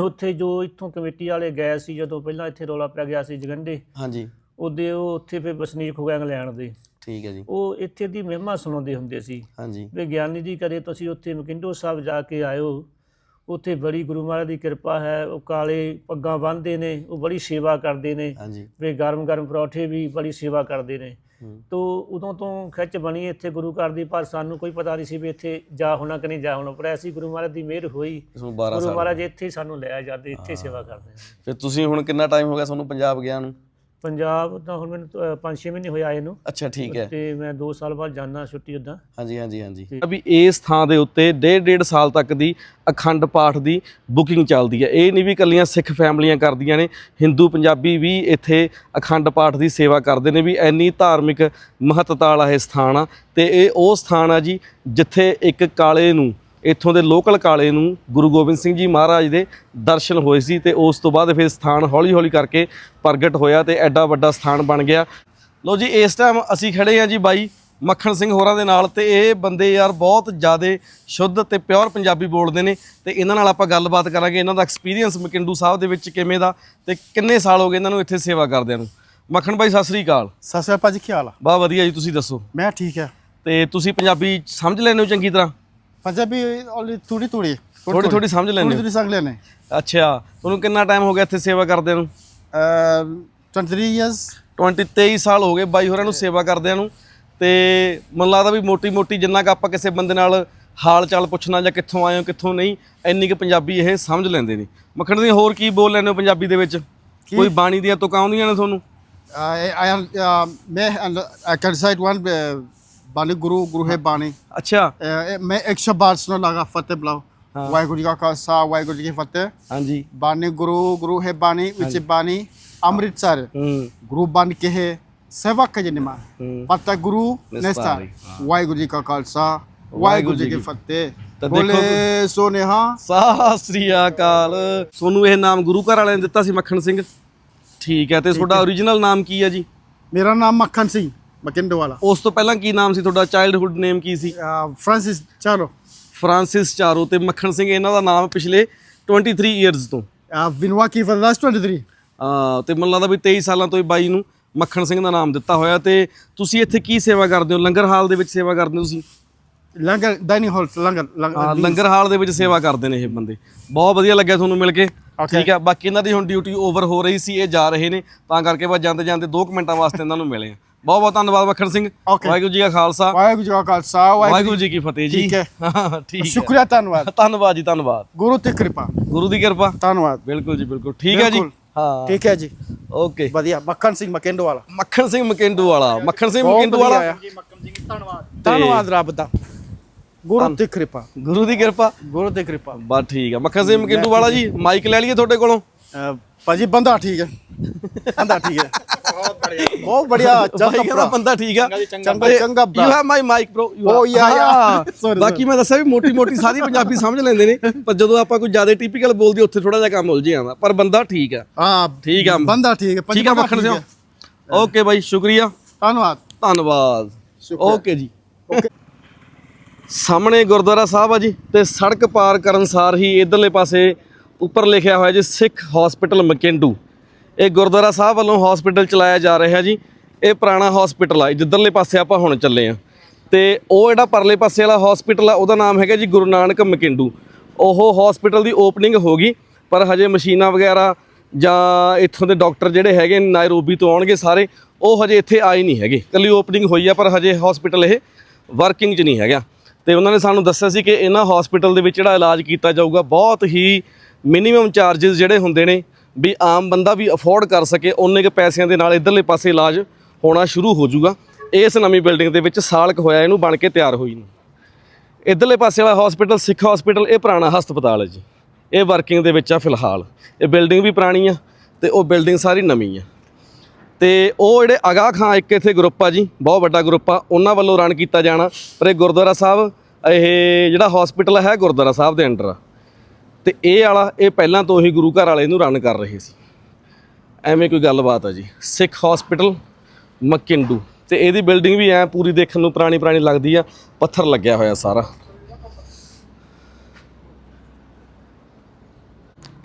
ਉੱਥੇ ਜੋ ਇੱਥੋਂ ਕਮੇਟੀ ਵਾਲੇ ਗਏ ਸੀ ਜਦੋਂ ਪਹਿਲਾਂ ਇੱਥੇ ਰੌਲਾ ਪੈ ਗਿਆ ਸੀ ਜਗੰਡੇ ਹਾਂਜੀ। ਉਹਦੇ ਉਹ ਉੱਥੇ ਫਿਰ ਵਸਨੀਕ ਹੋ ਗਿਆ ਇੰਗਲੈਂਡ ਦੇ। ਠੀਕ ਹੈ ਜੀ। ਉਹ ਇੱਥੇ ਦੀ ਮਹਿਮਾ ਸੁਣਾਉਂਦੇ ਹੁੰਦੇ ਸੀ। ਹਾਂਜੀ। ਵੀ ਗਿਆਨੀ ਜੀ ਕਰੇ ਤੁਸੀਂ ਉੱਥੇ ਮਕਿੰਡੋ ਸਾਹਿਬ ਜਾ ਕੇ ਆਇਓ। ਉੱਥੇ ਬੜੀ ਗੁਰੂ ਮਹਾਰਾਜ ਦੀ ਕਿਰਪਾ ਹੈ। ਉਹ ਕਾਲੇ ਪੱਗਾਂ ਬੰਨ੍ਹਦੇ ਨੇ ਉਹ ਬੜੀ ਸੇਵਾ ਕਰਦੇ ਨੇ। ਹਾਂਜੀ। ਵੀ ਗਰਮ ਗਰਮ ਪਰੌਠੇ ਵੀ ਬੜੀ ਸੇਵਾ ਕਰਦੇ ਨੇ। ਤੋ ਉਦੋਂ ਤੋਂ ਖਿੱਚ ਬਣੀ ਇੱਥੇ ਗੁਰੂ ਘਰ ਦੀ ਪਰ ਸਾਨੂੰ ਕੋਈ ਪਤਾ ਨਹੀਂ ਸੀ ਵੀ ਇੱਥੇ ਜਾ ਹੋਣਾ ਕਿ ਨਹੀਂ ਜਾ ਹੋਣਾ। ਪਰ ਐਸੀ ਗੁਰੂ ਮਹਾਰਾਜ ਦੀ ਮਿਹਰ ਹੋਈ। ਇਸ ਨੂੰ 12 ਗੁਰੂ ਮਹਾਰਾਜ ਇੱਥੇ ਸਾਨੂੰ ਲਿਆ ਜਾਂਦੇ ਇੱਥੇ ਸੇਵਾ ਕਰਦੇ ਫਿਰ ਤੁਸੀਂ ਹੁਣ ਕਿੰਨਾ ਟਾਈਮ ਹੋ ਗਿਆ ਤੁਹਾਨੂੰ ਪੰਜਾਬ ਗਿਆ ਨੂੰ? ਪੰਜਾਬ ਤਾਂ ਹੁਣ ਮੈਨੂੰ 5-6 ਮਹੀਨੇ ਹੋਏ ਆਏ ਨੂੰ। ਅੱਛਾ ਠੀਕ ਹੈ। ਤੇ ਮੈਂ 2 ਸਾਲ ਬਾਅਦ ਜਾਣਾ ਛੁੱਟੀ ਉਦਾਂ ਹਾਂਜੀ ਹਾਂਜੀ ਹਾਂਜੀ। ਅਭੀ ਇਸ ਥਾਂ ਦੇ ਉੱਤੇ ਡੇਢ ਡੇਢ ਸਾਲ ਤੱਕ ਦੀ ਅਖੰਡ ਪਾਠ ਦੀ ਬੁਕਿੰਗ ਚੱਲਦੀ ਹੈ। ਇਹ ਨਹੀਂ ਵੀ ਕੱਲੀਆਂ ਸਿੱਖ ਫੈਮਲੀਆਂ ਕਰਦੀਆਂ ਨੇ ਹਿੰਦੂ ਪੰਜਾਬੀ ਵੀ ਇੱਥੇ ਅਖੰਡ ਪਾਠ ਦੀ ਸੇਵਾ ਕਰਦੇ ਨੇ ਵੀ ਐਨੀ ਧਾਰਮਿਕ ਮਹੱਤਤਾ ਵਾਲਾ ਇਹ ਸਥਾਨ ਆ। ਤੇ ਇਹ ਉਹ ਸਥਾਨ ਆ ਜੀ ਜਿੱਥੇ ਇੱਕ ਕਾਲੇ ਨੂੰ ਇੱਥੋਂ ਦੇ ਲੋਕਲ ਕਾਲੇ ਨੂੰ ਗੁਰੂ ਗੋਬਿੰਦ ਸਿੰਘ ਜੀ ਮਹਾਰਾਜ ਦੇ ਦਰਸ਼ਨ ਹੋਏ ਸੀ ਤੇ ਉਸ ਤੋਂ ਬਾਅਦ ਫਿਰ ਸਥਾਨ ਹੌਲੀ-ਹੌਲੀ ਕਰਕੇ ਪ੍ਰਗਟ ਹੋਇਆ ਤੇ ਐਡਾ ਵੱਡਾ ਸਥਾਨ ਬਣ ਗਿਆ। ਲੋ ਜੀ ਇਸ ਟਾਈਮ ਅਸੀਂ ਖੜੇ ਆ ਜੀ ਬਾਈ ਮੱਖਣ ਸਿੰਘ ਹੋਰਾਂ ਦੇ ਨਾਲ ਤੇ ਇਹ ਬੰਦੇ ਯਾਰ ਬਹੁਤ ਜ਼ਿਆਦਾ ਸ਼ੁੱਧ ਤੇ ਪਿਓਰ ਪੰਜਾਬੀ ਬੋਲਦੇ ਨੇ ਤੇ ਇਹਨਾਂ ਨਾਲ ਆਪਾਂ ਗੱਲਬਾਤ ਕਰਾਂਗੇ। ਇਹਨਾਂ ਦਾ ਐਕਸਪੀਰੀਅੰਸ ਮਕਿੰਡੂ ਸਾਹਿਬ ਦੇ ਵਿੱਚ ਕਿਵੇਂ ਦਾ ਤੇ ਕਿੰਨੇ ਸਾਲ ਹੋ ਗਏ ਇਹਨਾਂ ਨੂੰ ਇੱਥੇ ਸੇਵਾ ਕਰਦਿਆਂ ਨੂੰ? ਮੱਖਣ ਬਾਈ ਸਤਿ ਸ੍ਰੀ ਅਕਾਲ। ਸਤਿ ਸ਼੍ਰੀ ਅਕਾਲ ਭਾਜੀ ਕੀ ਹਾਲ ਆ? ਬਾ ਵਧੀਆ ਜੀ ਤੁਸੀਂ ਦੱਸੋ। ਮੈਂ ਠੀਕ ਹੈ ਤੇ ਤੁਸੀਂ ਪੰਜਾਬੀ ਸਮਝ ਲੈਂਦੇ ਹੋ ਚੰਗੀ ਤਰ੍ਹਾਂ? ਪੰਜਾਬੀ ਓਨਲੀ ਥੋੜੀ ਥੋੜੀ ਥੋੜੀ ਥੋੜੀ ਸਮਝ ਲੈਂਦੇ ਥੋੜੀ ਥੋੜੀ ਸੰਗ ਲੈਣੇ ਅੱਛਾ ਤੁਹਾਨੂੰ ਕਿੰਨਾ ਟਾਈਮ ਹੋ ਗਿਆ ਇੱਥੇ ਸੇਵਾ ਕਰਦਿਆਂ ਨੂੰ? 23 ਇਅਰਸ 20 23 ਸਾਲ ਹੋ ਗਏ ਬਾਈ ਹੋਰਾਂ ਨੂੰ ਸੇਵਾ ਕਰਦਿਆਂ ਨੂੰ। ਤੇ ਮੈਨੂੰ ਲੱਗਦਾ ਵੀ ਮੋਟੀ ਮੋਟੀ ਜਿੰਨਾ ਕੁ ਆਪਾਂ ਕਿਸੇ ਬੰਦੇ ਨਾਲ ਹਾਲ ਚਾਲ ਪੁੱਛਣਾ ਜਾਂ ਕਿੱਥੋਂ ਆਏ ਹੋ ਕਿੱਥੋਂ ਨਹੀਂ ਇੰਨੀ ਕੁ ਪੰਜਾਬੀ ਇਹ ਸਮਝ ਲੈਂਦੇ ਨੇ। ਮੱਖਣ ਸਿੰਘ ਹੋਰ ਕੀ ਬੋਲ ਲੈਂਦੇ ਹੋ ਪੰਜਾਬੀ ਦੇ ਵਿੱਚ? ਕੋਈ ਬਾਣੀ ਦੀਆਂ ਤੁਕਾਂ ਆਉਂਦੀਆਂ ਨੇ ਤੁਹਾਨੂੰ? I, I uh, मैं I can recite one uh, ਬਾਣੀ ਗੁਰੂ ਗੁਰੂ ਹੈ ਬਾਣੀ। ਅੱਛਾ। ਮੈਂ 112 ਸੁਣ ਲਗਾ ਫਤਿਹ ਬੁਲਾਓ। ਵਾਹਿਗੁਰੂ ਜੀ ਕਾ ਖਾਲਸਾ ਵਾਹਿਗੁਰੂ ਜੀ ਕੀ ਫਤਿਹ। ਹਾਂਜੀ। ਬਾਣੀ ਗੁਰੂ ਗੁਰੂ ਹੈ ਬਾਣੀ ਵਿੱਚ ਬਾਣੀ ਅੰਮ੍ਰਿਤਸਰ। ਗੁਰੂ ਬਣ ਕੇ ਹੈ ਸੇਵਾ ਕੇ ਜਨਮਾ ਪਤਾ ਗੁਰੂ ਨਸਤਾ ਵਾਹਿਗੁਰੂ ਜੀ ਕਾ ਖਾਲਸਾ ਵਾਹਿਗੁਰੂ ਜੀ ਕੀ ਫਤਿਹ। ਤਾਂ ਦੇਖੋ- ਸੋਨੇਹਾ। ਸਤਿ ਸ੍ਰੀ ਅਕਾਲ। ਤੁਹਾਨੂੰ ਇਹ ਨਾਮ ਗੁਰੂ ਘਰ ਵਾਲਿਆਂ ਨੇ ਦਿੱਤਾ ਸੀ ਮੱਖਣ ਸਿੰਘ। ਠੀਕ ਹੈ ਤੇ ਤੁਹਾਡਾ origignal ਨਾਮ ਕੀ ਹੈ ਜੀ? ਮੇਰਾ ਨਾਮ ਮੱਖਣ ਸਿੰਘ। ਮਕਿੰਡੋ ਵਾਲਾ ਉਸ ਤੋਂ ਪਹਿਲਾਂ ਕੀ ਨਾਮ ਸੀ ਤੁਹਾਡਾ? ਚਾਈਲਡਹੁੱਡ ਨੇਮ ਕੀ ਸੀ? ਫ੍ਰਾਂਸਿਸ ਚਲੋ ਫ੍ਰਾਂਸਿਸ ਚਾਰੋ ਤੇ ਮੱਖਣ ਸਿੰਘ ਇਹਨਾਂ ਦਾ ਨਾਮ ਪਿਛਲੇ 23 ਇਅਰਸ ਤੋਂ। ਵਿਨਵਾ ਕੀ ਫਰ ਲਾਸਟ 23 ਆ ਤੇ ਮੈਨੂੰ ਲੱਗਦਾ ਵੀ 23 ਸਾਲਾਂ ਤੋਂ ਇਹ ਬਾਈ ਨੂੰ ਮੱਖਣ ਸਿੰਘ ਦਾ ਨਾਮ ਦਿੱਤਾ ਹੋਇਆ ਤੇ ਤੁਸੀਂ ਇੱਥੇ ਕੀ ਸੇਵਾ ਕਰਦੇ ਹੋ? ਲੰਗਰ ਹਾਲ ਦੇ ਵਿੱਚ ਸੇਵਾ ਕਰਦੇ ਹੋ ਤੁਸੀਂ? ਲੰਗਰ ਡਾਈਨਿੰਗ ਹਾਲ ਲੰਗਰ ਹਾਂ, ਲੰਗਰ ਲੰਗਰ ਹਾਲ ਦੇ ਵਿੱਚ ਸੇਵਾ ਕਰਦੇ ਨੇ ਇਹ ਬੰਦੇ। ਬਹੁਤ ਵਧੀਆ ਲੱਗਿਆ ਤੁਹਾਨੂੰ ਮਿਲ ਕੇ। ਠੀਕ ਹੈ ਬਾਕੀ ਇਹਨਾਂ ਦੀ ਹੁਣ ਡਿਊਟੀ ਓਵਰ ਹੋ ਰਹੀ ਸੀ ਇਹ ਜਾ ਰਹੇ ਨੇ। ਤਾਂ ਕਰਕੇ ਬਸ ਜਾਂਦੇ ਜਾਂਦੇ 2 ਮਿੰਟਾਂ ਵਾਸਤੇ ਇਹਨਾਂ ਨੂੰ ਮਿਲੇ ਆ। ਬਹੁਤ ਬਹੁਤ ਧੰਨਵਾਦ ਮੱਖਣ ਸਿੰਘ। Okay. ਵਾਹਿਗੁਰੂ ਜੀ ਕਾ ਖਾਲਸਾ। ਵਾਹਿਗੁਰੂ ਜੀ ਕਾ ਖਾਲਸਾ ਵਾਹਿਗੁਰੂ ਵਾਹਿਗੁਰੂ ਜੀ ਕੀ ਫਤਿਹ ਜੀ। ਠੀਕ ਹੈ। ਹਾਂ ਠੀਕ ਹੈ। ਸ਼ੁਕਰੀਆ ਧੰਨਵਾਦ। ਧੰਨਵਾਦ ਜੀ ਧੰਨਵਾਦ। ਗੁਰੂ ਤੇ ਕਿਰਪਾ। ਗੁਰੂ ਦੀ ਕਿਰਪਾ। ਧੰਨਵਾਦ। ਬਿਲਕੁਲ ਜੀ ਬਿਲਕੁਲ। ਠੀਕ ਹੈ ਜੀ। ਬਿਲਕੁਲ। ਹਾਂ। ਠੀਕ ਹੈ ਜੀ। ਓਕੇ ਵਧੀਆ ਮੱਖਣ ਸਿੰਘ ਮਕਿੰਡੋ ਵਾਲਾ ਮੱਖਣ ਸਿੰਘ ਮਕਿੰਦੂ ਵਾਲਾ ਮੱਖਣ ਸਿੰਘ ਬਹੁਤ ਮਕਿੰਦੂ ਵਧੀਆ ਵਾਲਾ ਆ। ਧੰਨਵਾਦ। ਰੱਬ ਦਾ। ਗੁਰੂ ਤੇ ਕਿਰਪਾ। ਗੁਰੂ ਦੀ ਕਿਰਪਾ। ਗੁਰੂ ਤੇ ਕਿਰਪਾ। ਬਸ ਠੀਕ ਆ। ਮੱਖਣ ਸਿੰਘ ਮਕਿੰਦੂ ਵਾਲਾ ਜੀ ਮਾਈਕ ਲੈ ਲਈਏ ਤੁਹਾਡੇ ਕੋਲੋਂ। ਭਾਜੀ ਬੰਦਾ ਠੀਕ ਹੈ। ਬੰਦਾ ਠੀਕ ਹੈ। ਬਹੁਤ ਬਹੁਤ ਬੜੀਆ ਬਾਈ ਚੰਗਾ ਕਹਿੰਦਾ ਬੰਦਾ ਠੀਕ ਆ। ਚੰਗਾ ਚੰਗਾ you have my mic bro Oh, yeah, yeah. Sorry, ਬਾਕੀ ਮੈਂ ਦੱਸਿਆ ਵੀ ਮੋਟੀ ਮੋਟੀ ਸਾਰੀ ਪੰਜਾਬੀ ਸਮਝ ਲੈਂਦੇ ਨੇ ਪਰ ਜਦੋਂ ਆਪਾਂ ਕੋਈ ਜ਼ਿਆਦਾ ਟਿਪੀਕਲ ਬੋਲਦੇ ਉੱਥੇ ਥੋੜਾ ਜਿਹਾ ਕੰਮ ਉਲਝ ਜਾਂਦਾ। ਪਰ ਬੰਦਾ ਠੀਕ ਆ। ਹਾਂ ਠੀਕ ਆ। ਬੰਦਾ ਠੀਕ ਹੈ ਭਾਜੀ ਠੀਕ ਆ ਮੱਖਣ ਸਿੰਘ। ਓਕੇ ਬਾਈ ਸ਼ੁਕਰੀਆ। ਧੰਨਵਾਦ। ਧੰਨਵਾਦ। ਓਕੇ ਜੀ। ਸਾਹਮਣੇ ਗੁਰਦੁਆਰਾ ਸਾਹਿਬ ਆ ਜੀ ਤੇ ਸੜਕ ਪਾਰ ਕਰਨ ਸਾਰ ਹੀ ਇਧਰਲੇ ਪਾਸੇ ਉੱਪਰ ਲਿਖਿਆ ਹੋਇਆ ਜੀ ਸਿੱਖ ਹਸਪੀਟਲ ਮਕਿੰਡੂ। ਇਹ ਗੁਰਦੁਆਰਾ ਸਾਹਿਬ ਵੱਲੋਂ ਹਸਪੀਟਲ ਚਲਾਇਆ ਜਾ ਰਿਹਾ ਜੀ। ਇਹ ਪੁਰਾਣਾ ਹਸਪੀਟਲ ਆ ਜਿੱਧਰਲੇ ਪਾਸੇ ਆਪਾਂ ਹੁਣ ਚੱਲੇ ਆ। ਤੇ ਉਹ ਜਿਹੜਾ ਪਰਲੇ ਪਾਸੇ ਵਾਲਾ ਹਸਪੀਟਲ ਆ, ਉਹਦਾ ਨਾਮ ਹੈਗਾ ਜੀ ਗੁਰੂ ਨਾਨਕ ਮਕਿੰਡੂ। ਉਹ ਹਸਪੀਟਲ ਦੀ ਓਪਨਿੰਗ ਹੋ ਗਈ, ਪਰ ਹਜੇ ਮਸ਼ੀਨਾਂ ਵਗੈਰਾ ਜਾਂ ਇੱਥੋਂ ਦੇ ਡਾਕਟਰ ਜਿਹੜੇ ਹੈਗੇ ਨਾਇਰੋਬੀ ਤੋਂ ਆਉਣਗੇ ਸਾਰੇ, ਉਹ ਹਜੇ ਇੱਥੇ ਆਏ ਨਹੀਂ ਹੈਗੇ। ਕੱਲੀ ਓਪਨਿੰਗ ਹੋਈ ਆ, ਪਰ ਹਜੇ ਹਸਪੀਟਲ ਇਹ ਵਰਕਿੰਗ 'ਚ ਨਹੀਂ ਹੈਗਾ। ਤੇ ਉਹਨਾਂ ਨੇ ਸਾਨੂੰ ਦੱਸਿਆ ਸੀ ਕਿ ਇਹਨਾਂ ਹਸਪੀਟਲ ਦੇ ਵਿੱਚ ਜਿਹੜਾ ਇਲਾਜ ਕੀਤਾ ਜਾਊਗਾ, ਬਹੁਤ ਹੀ ਮਿਨੀਮਮ ਚਾਰजेस ਜਿਹੜੇ ਹੁੰਦੇ ਨੇ ਵੀ ਆਮ ਬੰਦਾ ਵੀ ਅਫੋਰਡ ਕਰ ਸਕੇ ਉਹਨੇ ਕੇ ਪੈਸਿਆਂ ਦੇ ਨਾਲ ਇਧਰਲੇ ਪਾਸੇ ਇਲਾਜ ਹੋਣਾ ਸ਼ੁਰੂ ਹੋ ਜਾਊਗਾ। ਇਸ ਨਵੀਂ ਬਿਲਡਿੰਗ ਦੇ ਵਿੱਚ ਸਾਲ ਕੁ ਹੋਇਆ, ਇਹਨੂੰ ਬਣ ਕੇ ਤਿਆਰ ਹੋਈ ਨੂੰ। ਇਧਰਲੇ ਪਾਸੇ ਵਾਲਾ ਹਸਪੀਟਲ ਸਿੱਖ ਹਸਪੀਟਲ ਇਹ ਪੁਰਾਣਾ ਹਸਪਤਾਲ ਹੈ ਜੀ। ਇਹ ਵਰਕਿੰਗ ਦੇ ਵਿੱਚ ਆ ਫਿਲਹਾਲ। ਇਹ ਬਿਲਡਿੰਗ ਵੀ ਪੁਰਾਣੀ ਆ ਤੇ ਉਹ ਬਿਲਡਿੰਗ ਸਾਰੀ ਨਵੀਂ ਆ। ਤੇ ਉਹ ਜਿਹੜੇ ਅਗਾ ਖਾਂ ਇੱਕ ਇੱਥੇ ਗਰੁੱਪ ਆ ਜੀ, ਬਹੁਤ ਵੱਡਾ ਗਰੁੱਪ ਆ, ਉਹਨਾਂ ਵੱਲੋਂ ਰਨ ਕੀਤਾ ਜਾਣਾ। ਪਰ ਇਹ ਗੁਰਦੁਆਰਾ ਸਾਹਿਬ, ਇਹ ਜਿਹੜਾ ਹਸਪੀਟਲ ਹੈ ਗੁਰਦੁਆਰਾ ਸਾਹਿਬ ਦੇ ਅੰਡਰ ਆ। ਤੇ ਇਹ ਵਾਲਾ, ਇਹ ਪਹਿਲਾਂ ਤੋਂ ਹੀ ਗੁਰੂ ਘਰ ਵਾਲੇ ਨੂੰ ਰਨ ਕਰ ਰਹੇ ਸੀ। ਐਵੇਂ ਕੋਈ ਗੱਲਬਾਤ ਆ ਜੀ। Sikh hospital Makindu. ਤੇ ਇਹਦੀ ਬਿਲਡਿੰਗ ਵੀ ਐ ਪੂਰੀ ਦੇਖਣ ਨੂੰ ਪੁਰਾਣੀ ਪੁਰਾਣੀ ਲੱਗਦੀ ਆ। ਪੱਥਰ ਲੱਗਿਆ ਹੋਇਆ ਸਾਰਾ।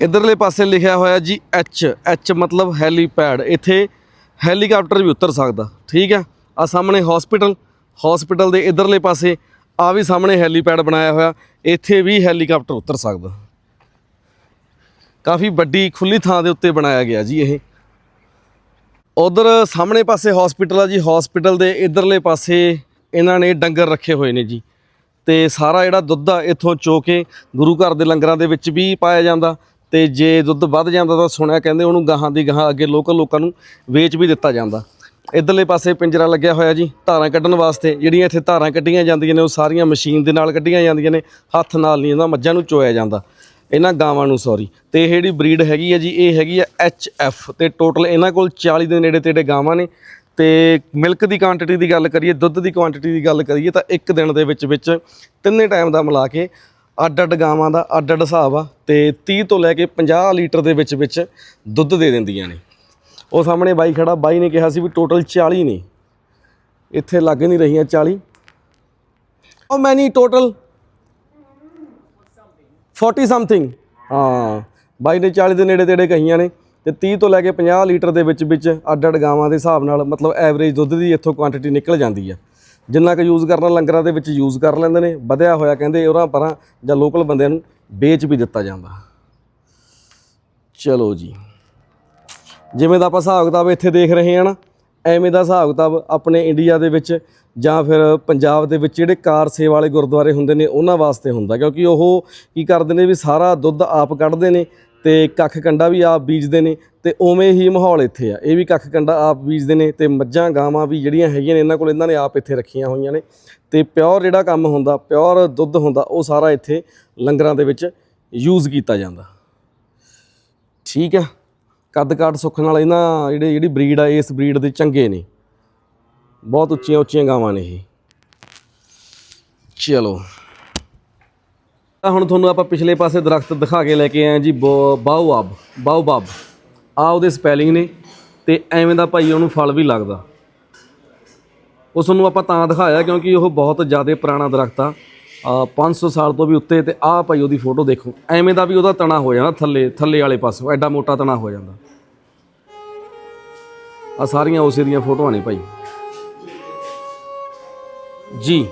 ਇਧਰਲੇ ਪਾਸੇ ਲਿਖਿਆ ਹੋਇਆ ਜੀ ਐਚ ਐਚ ਮਤਲਬ ਹੈਲੀਪੈਡ ਇੱਥੇ ਹੈਲੀਕਾਪਟਰ ਵੀ ਉਤਰ ਸਕਦਾ। ਠੀਕ ਹੈ ਆ ਸਾਹਮਣੇ ਹਸਪੀਟਲ ਹਸਪੀਟਲ ਦੇ ਇਧਰਲੇ ਪਾਸੇ ਆ ਵੀ ਸਾਹਮਣੇ ਹੈਲੀਪੈਡ ਬਣਾਇਆ ਹੋਇਆ। ਇੱਥੇ ਵੀ ਹੈਲੀਕਾਪਟਰ ਉਤਰ ਸਕਦਾ। ਕਾਫੀ ਵੱਡੀ ਖੁੱਲੀ ਥਾਂ ਦੇ ਉੱਤੇ ਬਣਾਇਆ ਗਿਆ ਜੀ ਇਹ। ਉਧਰ ਸਾਹਮਣੇ ਪਾਸੇ ਹਸਪੀਟਲ ਆ ਜੀ। ਹਸਪੀਟਲ ਦੇ ਇਧਰਲੇ ਪਾਸੇ ਇਹਨਾਂ ਨੇ ਡੰਗਰ ਰੱਖੇ ਹੋਏ ਨੇ ਜੀ। ਤੇ ਸਾਰਾ ਜਿਹੜਾ ਦੁੱਧ ਆ, ਇੱਥੋਂ ਚੋ ਕੇ ਗੁਰੂ ਘਰ ਦੇ ਲੰਗਰਾਂ ਦੇ ਵਿੱਚ ਵੀ ਪਾਇਆ ਜਾਂਦਾ। ਤੇ ਜੇ ਦੁੱਧ ਵੱਧ ਜਾਂਦਾ ਤਾਂ ਸੁਣਿਆ ਕਹਿੰਦੇ ਉਹਨੂੰ ਗਾਹਾਂ ਦੀ ਗਾਹਾਂ ਅੱਗੇ ਲੋਕਲ ਲੋਕਾਂ ਨੂੰ ਵੇਚ ਵੀ ਦਿੱਤਾ ਜਾਂਦਾ। ਇਧਰਲੇ ਪਾਸੇ ਪਿੰਜਰਾ ਲੱਗਿਆ ਹੋਇਆ ਜੀ, ਧਾਰਾਂ ਕੱਢਣ ਵਾਸਤੇ। ਜਿਹੜੀਆਂ ਇੱਥੇ ਧਾਰਾਂ ਕੱਢੀਆਂ ਜਾਂਦੀਆਂ ਨੇ, ਉਹ ਸਾਰੀਆਂ ਮਸ਼ੀਨ ਦੇ ਨਾਲ ਕੱਢੀਆਂ ਜਾਂਦੀਆਂ ਨੇ। ਹੱਥ ਨਾਲ ਨਹੀਂ, ਇਹਨਾਂ ਮੱਝਾਂ ਨੂੰ ਚੋਇਆ ਜਾਂਦਾ। ਇਹਨਾਂ ਗਾਵਾਂ ਨੂੰ ਸੌਰੀ ਤੇ ਇਹ ਜਿਹੜੀ ਬਰੀਡ ਹੈਗੀ ਹੈ ਜੀ, ਇਹ ਹੈਗੀ ਆ ਐਚ ਐਫ ਤੇ ਟੋਟਲ ਇਹਨਾਂ ਕੋਲ 40 ਦੇ ਨੇੜੇ ਤੇੜੇ ਗਾਵਾਂ ਨੇ। ਤੇ ਮਿਲਕ ਦੀ ਕੁਆਂਟੀਟੀ ਦੀ ਗੱਲ ਕਰੀਏ, ਦੁੱਧ ਦੀ ਕੁਆਂਟੀਟੀ ਦੀ ਗੱਲ ਕਰੀਏ, ਤਾਂ ਇੱਕ ਦਿਨ ਦੇ ਵਿੱਚ ਵਿੱਚ ਤਿੰਨੇ ਟਾਈਮ ਦਾ ਮਿਲਾ ਕੇ ਅੱਡ ਅੱਡ ਗਾਵਾਂ ਦਾ ਅੱਡ ਅੱਡ ਹਿਸਾਬ ਆ, ਤੇ 30 ਤੋਂ ਲੈ ਕੇ 50 ਲੀਟਰ ਦੇ ਵਿੱਚ ਵਿੱਚ ਦੁੱਧ ਦੇ ਦਿੰਦੀਆਂ ਨੇ। ਉਹ ਸਾਹਮਣੇ ਬਾਈ ਖੜਾ, ਬਾਈ ਨੇ ਕਿਹਾ ਸੀ ਵੀ ਟੋਟਲ 40 ਨੇ। ਇੱਥੇ ਲੱਗ ਨਹੀਂ ਰਹੀਆਂ 40 ਉਹ ਮੈਂ ਨਹੀਂ ਟੋਟਲ 40 ਸਮਥਿੰਗ ਹਾਂ, ਬਾਈ ਨੇ 40 ਦੇ ਨੇੜੇ ਤੇੜੇ ਕਹੀਆਂ ਨੇ ਤੇ 30 ਤੋਂ ਲੈ ਕੇ 50 ਲੀਟਰ ਦੇ ਵਿੱਚ ਵਿੱਚ ਅੱਡ ਅੱਡ ਗਾਵਾਂ ਦੇ ਹਿਸਾਬ ਨਾਲ ਮਤਲਬ ਐਵਰੇਜ ਦੁੱਧ ਦੀ ਇੱਥੋਂ ਕੁਆਂਟੀਟੀ ਨਿਕਲ ਜਾਂਦੀ ਆ। ਜਿੰਨਾ ਕੁ ਯੂਜ਼ ਕਰਨਾ ਲੰਗਰਾਂ ਦੇ ਵਿੱਚ ਯੂਜ਼ ਕਰ ਲੈਂਦੇ ਨੇ, ਵਧਿਆ ਹੋਇਆ ਕਹਿੰਦੇ ਉਹਨਾਂ ਪਰਾਂ ਜਾਂ ਲੋਕਲ ਬੰਦਿਆਂ ਨੂੰ ਵੇਚ ਵੀ ਦਿੱਤਾ ਜਾਂਦਾ। ਚਲੋ ਜੀ। ਜਿਵੇਂ ਦਾ ਆਪਾਂ ਹਿਸਾਬ ਕਿਤਾਬ ਇੱਥੇ ਦੇਖ ਰਹੇ ਹਾਂ ਨਾ ਐਵੇਂ ਦਾ ਹਿਸਾਬ ਕਿਤਾਬ ਆਪਣੇ ਇੰਡੀਆ ਦੇ ਵਿੱਚ ਜਾਂ ਫਿਰ ਪੰਜਾਬ ਦੇ ਵਿੱਚ ਜਿਹੜੇ ਕਾਰ ਸੇਵਾ ਵਾਲੇ ਗੁਰਦੁਆਰੇ ਹੁੰਦੇ ਨੇ, ਉਹਨਾਂ ਵਾਸਤੇ ਹੁੰਦਾ। ਕਿਉਂਕਿ ਉਹ ਕੀ ਕਰਦੇ ਨੇ ਵੀ ਸਾਰਾ ਦੁੱਧ ਆਪ ਕੱਢਦੇ ਨੇ ਤੇ ਕੱਖ ਕੰਡਾ ਵੀ ਆਪ ਬੀਜਦੇ ਨੇ ਤੇ ਉਵੇਂ ਹੀ ਮਾਹੌਲ ਇੱਥੇ ਆ। ਇਹ ਵੀ ਕੱਖ ਕੰਡਾ ਆਪ ਬੀਜਦੇ ਨੇ ਤੇ ਮੱਝਾਂ, ਗਾਵਾਂ ਵੀ ਜਿਹੜੀਆਂ ਹੈਗੀਆਂ ਨੇ, ਇਹਨਾਂ ਕੋਲ ਇਹਨਾਂ ਨੇ ਆਪ ਇੱਥੇ ਰੱਖੀਆਂ ਹੋਈਆਂ ਨੇ ਤੇ ਪਿਓਰ ਜਿਹੜਾ ਕੰਮ ਹੁੰਦਾ, ਪਿਓਰ ਦੁੱਧ ਹੁੰਦਾ, ਉਹ ਸਾਰਾ ਇੱਥੇ ਲੰਗਰਾਂ ਦੇ ਵਿੱਚ ਯੂਜ਼ ਕੀਤਾ ਜਾਂਦਾ। ਠੀਕ ਹੈ ਕੱਦ ਕਾਠ ਸੁੱਖ ਨਾਲ ਇਹਨਾਂ ਜਿਹੜੇ, ਜਿਹੜੀ ਬਰੀਡ ਆ, ਇਸ ਬਰੀਡ ਦੇ ਚੰਗੇ ਨੇ। ਬਹੁਤ ਉੱਚੀਆਂ ਉੱਚੀਆਂ ਗਾਵਾਂ ਨੇ ਇਹ। ਚਲੋ। ਤਾਂ ਹੁਣ ਤੁਹਾਨੂੰ ਆਪਾਂ ਪਿਛਲੇ ਪਾਸੇ ਦਰਖਤ ਦਿਖਾ ਕੇ ਲੈ ਕੇ ਆਏ ਹਾਂ ਜੀ, ਬੋ- ਬਾਓਬਾਬ ਬਾਓਬਾਬ। ਆ ਉਹਦੇ ਸਪੈਲਿੰਗ ਨੇ ਤੇ ਐਵੇਂ ਦਾ ਭਾਈ ਉਹਨੂੰ ਫਲ ਵੀ ਲੱਗਦਾ। ਉਸ ਨੂੰ ਆਪਾਂ ਤਾਂ ਦਿਖਾਇਆ ਕਿਉਂਕਿ ਉਹ ਬਹੁਤ ਜ਼ਿਆਦਾ ਪੁਰਾਣਾ ਦਰਖਤ ਆ। 500 ਸਾਲ ਤੋਂ ਵੀ ਉੱਤੇ ਤੇ ਆਹ ਭਾਈ ਉਹਦੀ ਫੋਟੋ ਦੇਖੋ, ਐਵੇਂ ਦਾ ਵੀ ਉਹਦਾ ਤਣਾ ਹੋ ਜਾਂਦਾ ਥੱਲੇ ਥੱਲੇ ਵਾਲੇ ਪਾਸੋਂ, ਐਡਾ ਮੋਟਾ ਤਣਾ ਹੋ ਜਾਂਦਾ। ਆ ਸਾਰੀਆਂ ਉਸੇ ਦੀਆਂ ਫੋਟੋਆਂ ਨੇ ਭਾਈ। ਜੀ।